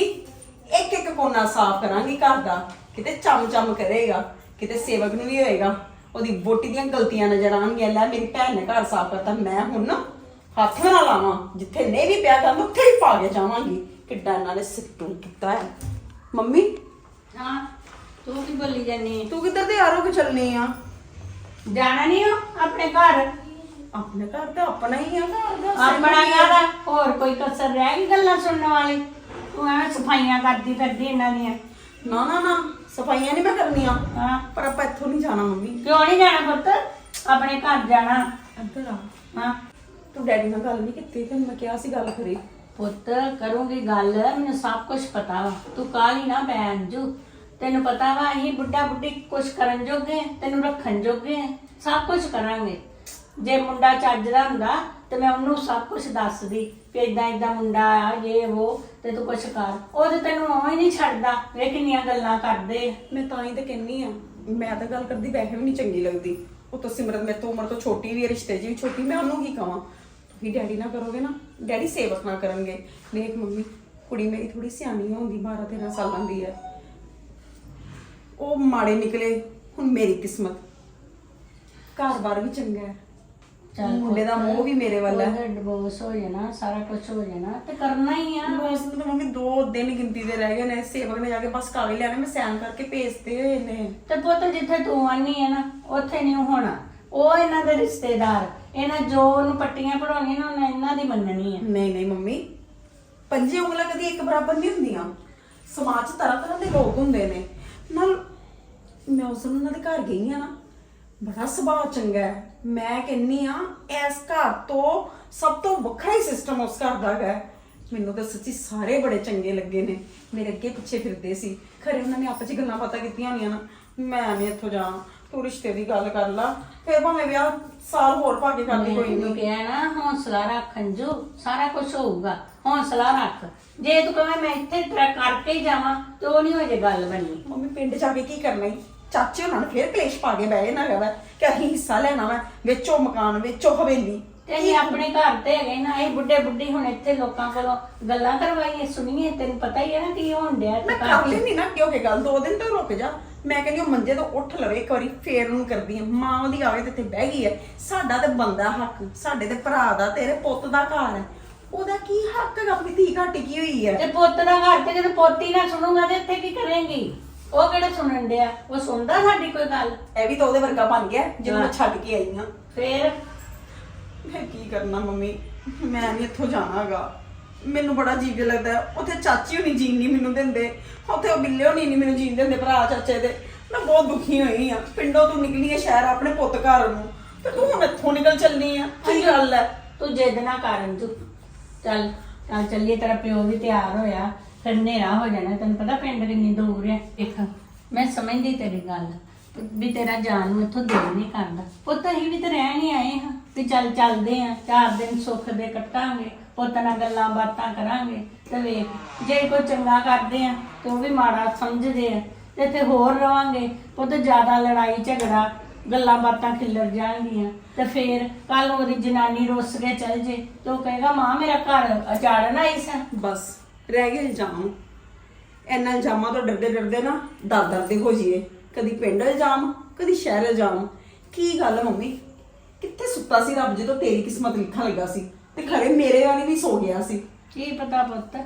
ਇੱਕ ਇੱਕ ਕੋਨਾ ਸਾਫ਼ ਕਰਾਂਗੀ ਘਰ ਦਾ, ਕਿਤੇ ਚਮ ਚਮ ਕਰੇਗਾ, ਕਿਤੇ ਸੇਵਕ ਨੂੰ ਵੀ ਹੋਏਗਾ। ਉਹਦੀ ਵੋਟੀ ਦੀਆਂ ਗਲਤੀਆਂ ਨਜ਼ਰ ਆਉਣਗੀਆਂ, ਲੈ ਮੇਰੀ ਭੈਣ ਨੇ ਘਰ ਸਾਫ਼ ਕਰਤਾ, ਮੈਂ ਹੁਣ ਨਾ ਹੱਥ ਨਾਲ ਲਾਵਾਂ, ਜਿੱਥੇ ਨਹੀਂ ਵੀ ਪਿਆ ਕਰਨਾ ਉੱਥੇ ਹੀ ਪਾ ਕੇ ਜਾਵਾਂਗੀ। ਕਿੱਡਾ ਇਹਨਾਂ ਨੇ ਸਿੱਟੂ ਕੀਤਾ ਹੈ। ਮੰਮੀ? ਹਾਂ ਤੂੰ ਕੀ ਬੋਲੀ ਜਾਨੀ ਤੂੰ ਕਿੱਧਰ ਦੇ ਆਰੋ ਕੇ ਚੱਲਨੀ ਆ? ਜਾਣਾ ਨਹੀਂ ਆਪਣੇ ਘਰ? ਆਪਣੇ ਘਰ ਤਾਂ ਆਪਣਾ ਹੀ ਆ ਘਰ ਦਾ ਆਪਣਾ ਯਾਰ ਹੋਰ ਕੋਈ ਕਸਰ ਰਹਿ ਗਈ ਗੱਲਾਂ ਸੁਣਨ ਵਾਲੀ? ਤੂੰ ਐਵੇਂ ਸਫਾਈਆਂ ਕਰਦੀ ਫਿਰਦੀ ਇਹਨਾਂ ਦੀਆਂ। ਨਾ ਨਾ ਨਾ ਸਫਾਈਆਂ ਨਹੀਂ ਮੈਂ ਕਰਨੀਆਂ। ਹਾਂ। ਪਰ ਆਪਾਂ ਇੱਥੋਂ ਨਹੀਂ ਜਾਣਾ ਮੰਮੀ। ਕਿਉਂ ਨਹੀਂ ਜਾਣਾ ਪੁੱਤ? ਆਪਣੇ ਘਰ ਜਾਣਾ। ਇੱਧਰ ਆ। ਹਾਂ। ਤੂੰ ਡੈਡੀ ਨਾਲ ਗੱਲ ਨਹੀਂ ਕੀਤੀ ਤੇ ਮੈਂ ਕਿਹਾ ਸੀ ਗੱਲ ਕਰੀ। ਪੁੱਤ, ਕਰੂੰਗੀ ਗੱਲ, ਮੈਨੂੰ ਸਭ ਕੁਝ ਪਤਾ ਵਾ। ਤੂੰ ਕਾਲੀ ਨਾ ਬੈ ਅੰਜੂ ਤੈਨੂੰ ਪਤਾ ਵਾ, ਅਸੀਂ ਬੁੱਢਾ ਬੁੱਢੀ ਕੁਝ ਕਰਨ ਜੋਗੇ, ਤੈਨੂੰ ਰੱਖਣ ਜੋਗੇ, ਸਭ ਕੁਝ ਕਰਾਂਗੇ। ਜੇ ਮੁੰਡਾ ਚੱਜ ਦਾ ਹੁੰਦਾ, ਤੇ ਮੈਂ ਉਹਨੂੰ ਸਭ ਕੁਝ ਦੱਸਦੀ ਕਿ ਇਦਾਂ ਇਦਾਂ ਮੁੰਡਾ ਆ ਇਹ ਉਹ ਤੇ ਤੂੰ ਕੁਝ ਕਰ। ਉਹ ਤੇ ਤੈਨੂੰ ਉਹ ਹੀ ਨਹੀਂ ਛੱਡਦਾ ਵੇ ਕਿੰਨੀਆਂ ਗੱਲਾਂ ਕਰਦੇ। ਮੈਂ ਤਾਂ ਹੀ ਤੇ ਕਹਿੰਨੀ ਆ, ਮੈਂ ਤਾਂ ਗੱਲ ਕਰਦੀ, ਵੈਸੇ ਵੀ ਨਹੀਂ ਚੰਗੀ ਲੱਗਦੀ। ਉਹ ਤਾਂ ਸਿਮਰਤ ਮੇਰੇ ਤੋਂ, ਉਮਰ ਤੋਂ ਛੋਟੀ ਵੀ ਹੈ ਰਿਸ਼ਤੇ 'ਚ ਵੀ ਛੋਟੀ, ਮੈਂ ਉਹਨੂੰ ਕੀ ਕਵਾਂ? ਤੁਸੀਂ ਡੈਡੀ ਨਾਲ ਕਰੋਗੇ ਨਾ ਡੈਡੀ ਸੇਵਕ ਨਾ ਕਰਨਗੇ। ਦੇਖ ਮੰਮੀ ਕੁੜੀ ਮੇਰੀ ਥੋੜੀ ਸਿਆਣੀ ਹੁੰਦੀ 12 13 ਸਾਲਾਂ ਦੀ ਹੈ ਉਹ ਮਾੜੇ ਨਿਕਲੇ ਹੁਣ ਮੇਰੀ ਕਿਸਮਤ। ਘਰ-ਬਾਰ ਵੀ ਚੰਗਾ ਹੈ। ਮੁੰਡੇ ਦਾ ਮੋਹ ਵੀ ਮੇਰੇ ਵੱਲ ਹੈ। ਡਿਵੋਰਸ ਹੋ ਜਾਣਾ ਸਾਰਾ ਕੁਝ ਹੋ ਜਾਣਾ ਤੇ ਕਰਨਾ ਹੀ ਆ। ਬਸ ਤਾਂ ਮੰਮੀ ਦੋ ਦਿਨ ਗਿਣਤੀ ਦੇ ਰਹਿ ਗਏ ਨੇ ਸੇਵਕ ਨੇ ਜਾ ਕੇ ਬਸ ਕਾਗਜ਼ ਲਿਆਣੇ ਮੈਂ ਸਾਈਨ ਕਰਕੇ ਭੇਜਤੇ ਹੋਏ ਨੇ। ਤੇ ਪੁੱਤ ਜਿੱਥੇ ਤੂੰ ਆਨੀ ਹੈ ਨਾ ਉੱਥੇ ਨਹੀਂ ਹੋਣਾ। ਉਹ ਇਹਨਾਂ ਦੇ ਰਿਸ਼ਤੇਦਾਰ। ਇਹਨਾਂ ਜੋ ਉਹਨੂੰ ਪੱਟੀਆਂ ਪੜਾਉਣੀਆਂ ਨਾ, ਉਹਨੇ ਇਹਨਾਂ ਦੀ ਮੰਨਣੀ ਹੈ ਨਹੀਂ ਨਹੀਂ ਮੰਮੀ। ਪੰਜੇ ਉਂਗਲਾਂ ਕਦੀ ਇੱਕ ਬਰਾਬਰ ਨਹੀਂ ਹੁੰਦੀਆਂ। ਸਮਾਜ 'ਚ ਤਰ੍ਹਾਂ ਤਰ੍ਹਾਂ ਦੇ ਲੋਕ ਹੁੰਦੇ ਨੇ। ਨਾਲ ਮੈਂ ਉਸ ਦਿਨ ਉਹਨਾਂ ਦੇ ਘਰ ਗਈ ਆ ਨਾ, ਬੜਾ ਸੁਭਾਅ ਚੰਗਾ ਹੈ। ਮੈਂ ਕਹਿੰਨੀ ਆ, ਇਸ ਘਰ ਤੋਂ ਸਭ ਤੋਂ ਵੱਖਰਾ ਹੀ ਸਿਸਟਮ ਉਸ ਘਰ ਦਾ ਹੈ ਮੈਨੂੰ ਤਾਂ ਸੱਚੀ ਸਾਰੇ ਬੜੇ ਚੰਗੇ ਲੱਗੇ ਨੇ। ਮੇਰੇ ਅੱਗੇ ਪਿੱਛੇ ਫਿਰਦੇ ਸੀ। ਖਰੇ ਉਹਨਾਂ ਨੇ ਆਪਸ 'ਚ ਗੱਲਾਂ ਬਾਤਾਂ ਕੀਤੀਆਂ ਹੋਣੀਆਂ ਨਾ, ਮੈਂ ਨਹੀਂ ਇੱਥੋਂ ਜਾ ਤੂੰ ਰਿਸ਼ਤੇ ਦੀ ਗੱਲ ਕਰ ਲਾ ਫਿਰ ਭਾਵੇਂ ਵਿਆਹ ਸਾਲ ਹੋਰ ਪਾ ਕੇ ਕਰਦੀ ਕੋਈ ਨਹੀਂ। ਕਿਹਾ ਨਾ ਹੌਸਲਾ ਰੱਖ ਅੰਜੂ ਸਾਰਾ ਕੁਝ ਹੋਊਗਾ। ਹੌਸਲਾ ਰੱਖ। ਜੇ ਤੂੰ ਕਵੇਂ ਮੈਂ ਇੱਥੇ ਤੇਰਾ ਕਰਕੇ ਹੀ ਜਾਵਾਂ ਤੇ ਉਹ ਨਹੀਂ ਹੋ ਜੇ ਗੱਲ ਬਣਨੀ। ਮੰਮੀ ਪਿੰਡ ਜਾ ਕੇ ਕੀ ਕਰਨਾ ਈ? ਚਾਚੇ ਉਹਨਾਂ ਨੇ ਫੇਰ ਕਲੇਸ਼ ਪਾ ਕੇ ਬਹਿ ਨਾ ਹੈਗਾ ਕਿ ਅਸੀਂ ਹਿੱਸਾ ਲੈਣਾ ਵਾ ਵੇਚੋ ਮਕਾਨ ਵੇਚੋ ਹਵੇਲੀ। ਤੇ ਅਸੀਂ ਆਪਣੇ ਘਰ ਤੇ ਹੈਗੇ ਨਾ ਇਹ ਬੁੱਢੇ ਬੁੱਢੀ ਹੁਣ ਇੱਥੇ ਲੋਕਾਂ ਕੋਲੋਂ ਗੱਲਾਂ ਕਰਵਾਈਏ ਸੁਣੀਏ ਤੈਨੂੰ ਪਤਾ ਹੀ ਹੈ ਨਾ ਕੀ ਹੋਣ ਡਿਆ ਮੈਂ ਇੱਥੇ ਕਰ ਘਰ। ਲੈਣੀ ਨਾ ਕਿਉਂ ਕਿ ਗੱਲ ਦੋ ਦਿਨ ਤਾਂ ਰੁਕ ਜਾ। ਮੈਂ ਕਹਿੰਦੀ ਉਹ ਮੰਜੇ ਤੋਂ ਉੱਠ ਲਵੇ ਇੱਕ ਵਾਰੀ ਫੇਰ ਉਹਨੂੰ ਕਰਦੀ ਆ ਮਾਂ ਉਹਦੀ ਆਵੇ ਤੇ ਇੱਥੇ ਬਹਿ ਗਈ ਹੈ। ਸਾਡਾ ਤੇ ਬੰਦਾ ਹੱਕ ਸਾਡੇ ਤੇ ਭਰਾ ਦਾ ਤੇਰੇ ਪੁੱਤ ਦਾ ਘਰ ਹੈ। ਉਹਦਾ ਕੀ ਹੱਕ ਹੈ ਆਪਣੀ ਧੀ ਘੱਟ ਕੀ ਹੋਈ ਹੈ? ਤੇ ਪੁੱਤ ਦਾ ਘਰ ਤੇ ਜਦੋਂ ਪੋਤੀ ਨਾ ਸੁਣੂਗਾ ਤੇ ਇੱਥੇ ਕੀ ਕਰੇਂਗੀ? ਉਹ ਕਿਹੜਾ ਸੁਣਨ ਡਿਆ? ਉਹ ਸੁਣਦਾ ਸਾਡੀ ਕੋਈ ਗੱਲ? ਇਹ ਵੀ ਤਾਂ ਉਹਦੇ ਵਰਗਾ ਬਣ ਗਿਆ ਜਿਹਨੂੰ ਮੈਂ ਛੱਡ ਕੇ ਆਈ ਹਾਂ। ਫੇਰ? ਮੈਂ ਕੀ ਕਰਨਾ ਮੰਮੀ? ਮੈਂ ਨਹੀਂ ਇੱਥੋਂ ਜਾਣਾਗਾ ਮੈਨੂੰ ਬੜਾ ਜਿਹਾ ਲੱਗਦਾ ਹੈ। ਉੱਥੇ ਚਾਚੀ ਹੋਣੀ ਜੀਣ ਨਹੀਂ ਮੈਨੂੰ ਦਿੰਦੇ। ਉੱਥੇ ਉਹ ਬਿੱਲੇ ਹੋਣੀ ਨਹੀਂ ਮੈਨੂੰ ਜੀਣ ਦਿੰਦੇ ਭਰਾ ਚਾਚੇ ਦੇ। ਮੈਂ ਬਹੁਤ ਦੁਖੀ ਹੋਈ ਆ ਪਿੰਡੋਂ ਤੂੰ ਨਿਕਲੀ ਹੈ ਸ਼ਹਿਰ ਆਪਣੇ ਪੁੱਤ ਘਰ ਨੂੰ। ਤੇ ਤੂੰ ਹੁਣ ਇੱਥੋਂ ਨਿਕਲ ਚੱਲਨੀ ਆ। ਕੀ ਗੱਲ ਹੈ? ਤੂੰ ਜਿੱਦ ਨਾ ਕਰਨ ਤੂੰ। ਚੱਲ ਚੱਲ ਚੱਲੀਏ ਤੇਰਾ ਪਿਓ ਵੀ ਤਿਆਰ ਹੋਇਆ। ਫਿਰ ਹਨੇਰਾ ਹੋ ਜਾਣਾ। ਤੈਨੂੰ ਪਤਾ ਪਿੰਡ ਕਿੰਨੀ ਦੂਰ ਹੈ। ਇੱਕ ਮੈਂ ਸਮਝਦੀ ਤੇਰੀ ਗੱਲ। ਵੀ ਤੇਰਾ ਜਾਨ ਨੂੰ ਇੱਥੋਂ ਦਿਲ ਨਹੀਂ ਕਰਦਾ। ਪੁੱਤ ਅਸੀਂ ਵੀ ਤਾਂ ਰਹਿਣ ਹੀ ਆਏ ਹਾਂ। ਵੀ ਚੱਲ ਚੱਲਦੇ ਆ ਚਾਰ ਦਿਨ ਸੁੱਖ ਦੇ ਕੱਟਾਂਗੇ। ਪੁੱਤ ਨਾਲ ਗੱਲਾਂ ਬਾਤਾਂ ਕਰਾਂਗੇ ਤੇ ਵੇਖ, ਜੇ ਕੋਈ ਚੰਗਾ ਕਰਦੇ ਆ ਤੇ ਉਹ ਵੀ ਮਾੜਾ ਸਮਝਦੇ ਆ ਤੇ ਇੱਥੇ ਹੋਰ ਰਵਾਂਗੇ। ਪੁੱਤ ਜ਼ਿਆਦਾ ਲੜਾਈ, ਝਗੜਾ, ਗੱਲਾਂ ਬਾਤਾਂ ਖਿੱਲਰ ਜਾਣਗੀਆਂ। ਤੇ ਫੇਰ ਕੱਲ ਉਹਦੀ ਜਨਾਨੀ ਰੁੱਸ ਕੇ ਚਲ ਜੇ ਤੇ ਉਹ ਕਹੇਗਾ, ਮਾਂ, ਮੇਰਾ ਘਰ ਅਚਾੜਨ ਆਈ ਸਾਂ। ਬਸ, ਰਹਿ ਗਏ ਇਲਜ਼ਾਮ। ਇਹਨਾਂ ਇਲਜ਼ਾਮਾਂ ਤੋਂ ਡਰਦੇ ਡਰਦੇ ਨਾ ਦਰ ਦਰਦੇ ਹੋ ਜੀਏ ਕਦੀ ਪਿੰਡ ਇਲਜ਼ਾਮ, ਕਦੀ ਸ਼ਹਿਰ ਇਲਜ਼ਾਮ। ਕੀ ਗੱਲ ਮੰਮੀ? ਕਿੱਥੇ ਸੁੱਤਾ ਸੀ ਰੱਬ ਜਦੋਂ ਤੇਰੀ ਕਿਸਮਤ ਲਿਖਣ ਲੱਗਾ ਸੀ? ਤੇ ਖਰੇ ਮੇਰੇ ਵਾਲੀ ਵੀ ਸੋ ਗਿਆ ਸੀ। ਕੀ ਪਤਾ ਪੁੱਤ?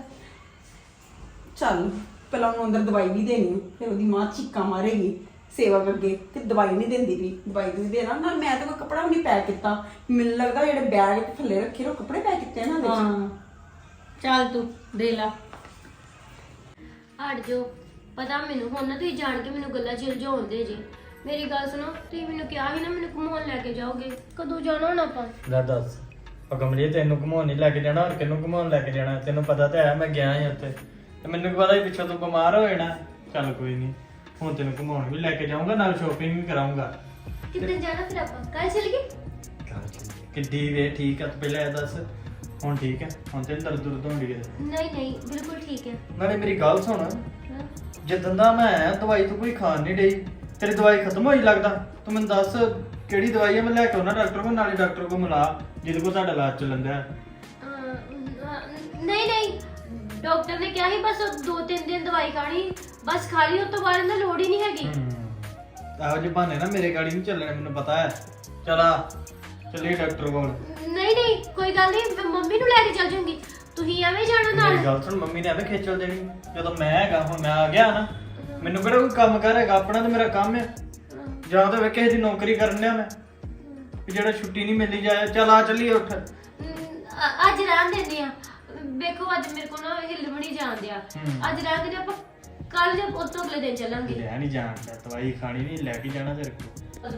ਚੱਲ ਪਹਿਲਾਂ ਉਹਨੂੰ ਅੰਦਰ ਦਵਾਈ ਵੀ ਦੇਣੀ ਆ, ਫਿਰ ਉਹਦੀ ਮਾਂ ਚੀਕਾਂ ਮਾਰੇਗੀ ਸੇਵਕ ਅੱਗੇ ਕਿ ਦਵਾਈ ਨਹੀਂ ਦਿੰਦੀ ਵੀ ਦਵਾਈ ਤੁਸੀਂ ਦੇਣਾ। ਨਾਲ ਮੈਂ ਤਾਂ ਕੋਈ ਕੱਪੜਾ ਵੀ ਨਹੀਂ ਪੈਕ ਕੀਤਾ। ਮੈਨੂੰ ਲੱਗਦਾ ਜਿਹੜੇ ਬੈਗ ਥੱਲੇ ਰੱਖੇ ਰੋ ਕੱਪੜੇ ਪੈਕ ਕੀਤੇ ਨਾ ਉਹਦੇ 'ਚ ਹਾਂ। ਚੱਲ ਤੂੰ ਦੇ ਲਾ। ਹਟ ਜੋ ਪਤਾ ਮੈਨੂੰ ਹੁਣ ਨਾ ਤੁਸੀਂ ਜਾਣ ਕੇ ਮੈਨੂੰ ਗੱਲਾਂ ਚ ਉਲਝਾਉਂਦੇ ਜੀ। ਮੇਰੀ ਗੱਲ ਸੁਣੋ ਤੁਸੀਂ ਮੈਨੂੰ ਕਿਹਾ ਸੀ ਨਾ ਮੈਨੂੰ ਘੁਮਾਉਣ ਲੈ ਕੇ ਜਾਓਗੇ। ਕਦੋਂ ਜਾਣਾ ਹੁਣ ਆਪਾਂ? ਲੈ ਦੱਸ। ਉਹ ਤੈਨੂੰ ਘੁਮਾਉਣ ਨਹੀਂ ਲੈ ਕੇ ਜਾਣਾ ਹੋਰ ਕਿਹਨੂੰ ਘੁਮਾਉਣ ਲੈ ਕੇ ਜਾਣਾ? ਤੈਨੂੰ ਪਤਾ ਤਾਂ ਹੈ ਮੈਂ ਗਿਆ ਹਾਂ ਉੱਥੇ। ਤੇ ਮੈਨੂੰ ਕੀ ਪਤਾ ਸੀ ਪਿੱਛੋਂ ਤੂੰ ਬਿਮਾਰ ਹੋ ਜਾਣਾ। ਚੱਲ ਕੋਈ ਨਹੀਂ ਹੁਣ ਤੈਨੂੰ ਘੁਮਾਉਣ ਵੀ ਲੈ ਕੇ ਜਾਊਂਗਾ ਨਾਲ ਸ਼ੋਪਿੰਗ ਵੀ ਕਰਾਉਂਗਾ ਕਿੱਦਾਂ ਜਾਣਾ ਫਿਰ ਆਪਾਂ? ਕੱਲ ਚੱਲ ਗਏ? ਕਿੱਡੀ ਵੇ ਠੀਕ ਆ ਤੂੰ ਪਹਿਲਾਂ ਇਹ ਦੱਸ। ਹੁਣ ਠੀਕ ਹੈ ਹੁਣ ਤੈਨੂੰ ਦਰਦ ਦੁਰਦ ਹੁੰਦੀ ਹੈ ਨਹੀਂ ਨਹੀਂ ਬਿਲਕੁਲ ਠੀਕ ਹੈ ਨਾਲੇ ਮੇਰੀ ਗੱਲ ਸੁਣ ਹਾਂ। ਜਦੋਂ ਦਾ ਮੈਂ ਆਇਆ ਦਵਾਈ ਤੂੰ ਕੋਈ ਖਾਣ ਨਹੀਂ ਡਈ। ਤੇਰੀ ਦਵਾਈ ਖਤਮ ਹੋਈ ਲੱਗਦਾ। ਤੂੰ ਮੈਨੂੰ ਦੱਸ ਕਿਹੜੀ ਦਵਾਈ ਹੈ ਮੈਂ ਲੈ ਕੇ ਆਉਣਾ ਡਾਕਟਰ ਕੋਲ ਨਾਲੇ ਡਾਕਟਰ ਕੋਲ ਮਿਲਾ। ਜਿਹਦੇ ਕੋਲ ਤੁਹਾਡਾ ਇਲਾਜ ਚੱਲਣ ਅਹ, ਨਹੀਂ ਨਹੀਂ। ਡਾਕਟਰ ਨੇ ਕਿਹਾ ਸੀ ਬਸ ਉਹ ਦੋ ਤਿੰਨ ਦਿਨ ਦਵਾਈ ਖਾਣੀ। ਬਸ ਖਾ ਲਈ ਉਸ ਤੋਂ ਬਾਅਦ ਨਾ ਲੋੜ ਹੀ ਨਹੀਂ ਹੈਗੀ। ਆਹੋ ਜੇ ਬਹਾਨੇ ਨਾ ਮੇਰੇ ਗਾੜੀ ਨਹੀਂ ਚੱਲਣੇ ਮੈਨੂੰ ਪਤਾ ਹੈ। ਚਲਾ ਚੱਲੀਏ ਡਾਕਟਰ ਕੋਲ। ਨਹੀਂ ਨਹੀਂ ਕੋਈ ਗੱਲ ਨਹੀਂ ਮੈਂ ਮੰਮੀ ਨੂੰ ਲੈ ਕੇ ਚੱਲ ਜੂੰਗੀ ਤੁਸੀਂ ਐਵੇਂ ਜਾਣਾ ਨਾਲ। ਮੇਰੀ ਗੱਲ ਸੁਣ ਮੰਮੀ ਨੇ ਐਵੇਂ ਖੇਚਲ ਦੇਣੀ। ਜਦੋਂ ਮੈਂ ਹੈਗਾ ਹੁਣ ਮੈਂ ਆ ਗਿਆ ਨਾ ਮੈਨੂੰ ਕਿਹੜਾ ਕੋਈ ਕੰਮ ਕਰ ਹੈਗਾ ਆਪਣਾ ਤਾਂ ਮੇਰਾ ਕੰਮ ਹੈ। ਜਾਂ ਤਾਂ ਵੇ ਕਿਸੇ ਦੀ ਨੌਕਰੀ ਕਰਨ ਡਿਆ ਮੈਂ। ਵੀ ਜਿਹੜਾ ਛੁੱਟੀ ਨਹੀਂ ਮਿਲਦੀ ਜਾਏ ਚੱਲ ਆ ਚੱਲੀਏ ਉੱਠ ਅਮ, ਅੱਜ ਰਹਿਣ ਦਿੰਦੇ ਆ। ਵੇਖੋ ਅੱਜ ਮੇਰੇ ਕੋਲ ਨਾ ਹਿੱਲ ਵੀ ਨਹੀਂ ਜਾਂਦੇ ਆ ਹਮ। ਅੱਜ ਰਹਿਣ ਦਿੰਦੇ ਆਪਾਂ ਕੱਲ ਜਾਂ ਉਸ ਤੋਂ ਅਗਲੇ ਦਿਨ ਚੱਲਾਂਗੇ। ਲੈ ਨਹੀਂ ਜਾਣਦਾ ਦਵਾਈ ਖਾਣੀ ਨਹੀਂ ਲੈ ਕੇ ਜਾਣਾ ਤੇਰੇ ਕੋਲ।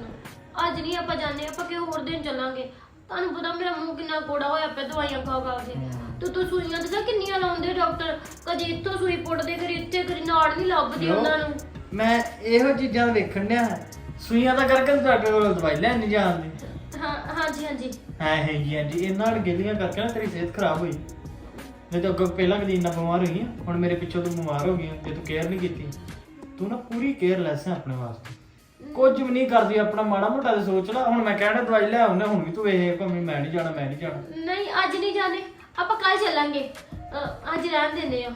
ਅੱਜ ਨਹੀਂ ਆਪਾਂ ਜਾਂਦੇ ਆਪਾਂ ਕਿ ਹੋਰ ਦਿਨ ਚੱਲਾਂਗੇ। ਤੁਹਾਨੂੰ ਪਤਾ ਮੇਰਾ ਮੂੰਹ ਕਿੰਨਾ ਕੋੜਾ ਹੋਇਆ ਪਿਆ ਦਵਾਈਆਂ ਖਾ ਖਾ ਕੇ। ਤੂੰ ਤੂੰ ਸੂਈਆਂ ਤੇ ਕਿੰਨੀਆਂ ਲਾਉਂਦੇ ਡਾਕਟਰ? ਕਦੀ ਇੱਥੋਂ ਸੂਈ ਪੁੱਟਦੇ ਕਦੀ ਇੱਥੇ ਕਦੀ ਨਾੜ ਨਹੀਂ ਲੱਭਦੀ ਉਹਨਾਂ ਨੂੰ। ਮੈਂ ਇਹੋ ਚੀਜ਼ਾਂ ਵੇਖਣ ਡਿਆ। ਸੂਈਆਂ ਦਾ ਕਰਕੇ ਡਾਕਟਰ ਕੋਲ ਦਵਾਈ ਲੈਣ ਨਹੀਂ ਜਾਂਦੀ ਹਾਂਜੀ ਹਾਂ ਹੈ ਜੀ। ਹਾਂਜੀ ਇਹ ਨਾਲ ਗਿੱਲੀਆਂ ਕਰਕੇ ਨਾ ਤੇਰੀ ਸਿਹਤ ਖਰਾਬ ਹੋਈ। ਨਹੀਂ ਤਾਂ ਅੱਗੋਂ ਪਹਿਲਾਂ ਕਦੀ ਇੰਨਾ ਬਿਮਾਰ ਹੋਈ ਆ। ਹੁਣ ਮੇਰੇ ਪਿੱਛੋਂ ਤੂੰ ਬਿਮਾਰ ਹੋ ਗਈ ਆ ਜੇ ਤੂੰ ਕੇਅਰ ਨਹੀਂ ਕੀਤੀ। ਤੂੰ ਨਾ ਪੂਰੀ ਕੇਅਰ ਲੈਸ ਹੈ ਆਪਣੇ ਵਾਸਤੇ। ਕੁਝ ਵੀ ਨਹੀਂ ਕਰਦੀ ਆਪਣਾ ਮਾੜਾ ਮੋਟਾ ਤੇ ਸੋਚ ਲੈ। ਹੁਣ ਮੈਂ ਕਹਿਣਾ ਦਵਾਈ ਲੈ ਆਉਣਾ ਹੁਣ ਵੀ ਤੂੰ ਇਹ ਭਾਵੇਂ ਮੈਂ ਨਹੀਂ ਜਾਣਾ ਮੈਂ ਨਹੀਂ ਜਾਣਾ। ਨਹੀਂ ਅੱਜ ਨਹੀਂ ਜਾਣੇ। ਆਪਾਂ ਕੱਲ ਚੱਲਾਂਗੇ। ਅ, ਅੱਜ ਰਹਿਣ ਦਿੰਦੇ ਆ।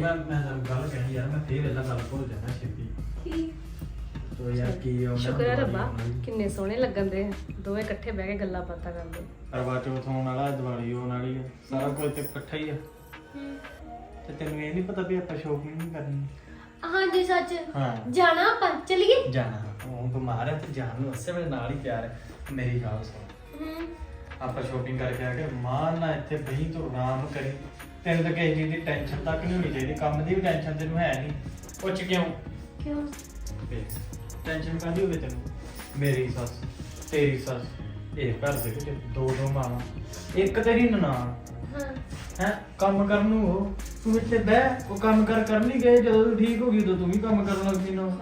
ਮੈਂ ਮੈਂ ਤਾਂ ਗੱਲ ਕਹਿਣੀ ਯਾਰ ਮੈਂ ਫੇਰ ਇਹਦਾ ਗੱਲ ਭੁੱਲ ਜਾਣਾ ਛੇਤੀ ਤੋ ਯਾਰ ਕੀ ਹੋ ਸ਼ੁਕਰ ਹੈ ਰੱਬਾ ਕਿੰਨੇ ਸੋਹਣੇ ਲੱਗਣ ਦੇ ਦੋਵੇਂ ਇਕੱਠੇ ਬਹਿ ਕੇ ਗੱਲਾਂ ਬਾਤਾਂ ਕਰਦੇ ਕਰਵਾ ਚੌਥ ਹੋਣ ਵਾਲਾ ਦੀਵਾਲੀ ਹੋਣ ਵਾਲੀ ਹੈ ਸਾਰਾ ਕੁਝ ਤੇ ਇਕੱਠਾ ਹੀ ਆ। ਤੇ ਤੈਨੂੰ ਇਹ ਨਹੀਂ ਪਤਾ ਵੀ ਆਪਾਂ ਸ਼ੋਪਿੰਗ ਨਹੀਂ ਕਰਨੀ। ਹਾਂਜੀ ਸੱਚ। ਹਾਂ। ਜਾਣਾ ਆਪਾਂ ਚੱਲੀਏ? ਜਾਣਾ। ਉਹ ਬਿਮਾਰ ਹੈ ਤੇ ਜਾਣ ਨੂੰ ਉਸੇ ਵੇਲੇ ਨਾਲ ਹੀ ਤਿਆਰ ਹੈ। ਮੇਰੀ ਗੱਲ ਸੁਣ। ਹਮ, ਆਪਾਂ ਸ਼ੋਪਿੰਗ ਕਰਕੇ ਆ ਕੇ ਮਾਨ ਨਾ ਇੱਥੇ ਬਹੀਂ ਤੋਂ ਆਰਾਮ ਕਰੀ। ਤੈਨੂੰ ਤਾਂ ਕਿਸੇ ਚੀਜ਼ ਦੀ ਟੈਨਸ਼ਨ ਤੱਕ ਨਹੀਂ ਹੋਣੀ ਚਾਹੀਦੀ। ਕੰਮ ਦੀ ਵੀ ਟੈਨਸ਼ਨ ਤੈਨੂੰ ਹੈ ਨਹੀਂ। ਪੁੱਛ ਕਿਉਂ? ਕਿਉਂ? ਟੈਨਸ਼ਨ ਕਾਹਦੀ ਹੋਵੇ ਤੈਨੂੰ? ਮੇਰੀ ਸੱਸ ਤੇਰੀ ਸੱਸ ਇਹ ਘਰ ਦੇ ਵਿੱਚ ਦੋ ਦੋ ਮਾਵਾਂ ਇੱਕ ਤੇਰੀ ਨਨਾਣ। ਹਾਂ। ਹੈ? ਕੰਮ ਕਰਨ ਨੂੰ ਉਹ। ਤੂੰ ਇੱਥੇ ਬਹਿ ਉਹ ਕੰਮ ਕਰ ਕਰ ਨਹੀਂ ਗਏ। ਜਦੋਂ ਤੂੰ ਠੀਕ ਹੋ ਗਈ ਉਦੋਂ ਤੂੰ ਵੀ ਕੰਮ ਕਰਨ ਲੱਗ ਪਈ ਨਾ।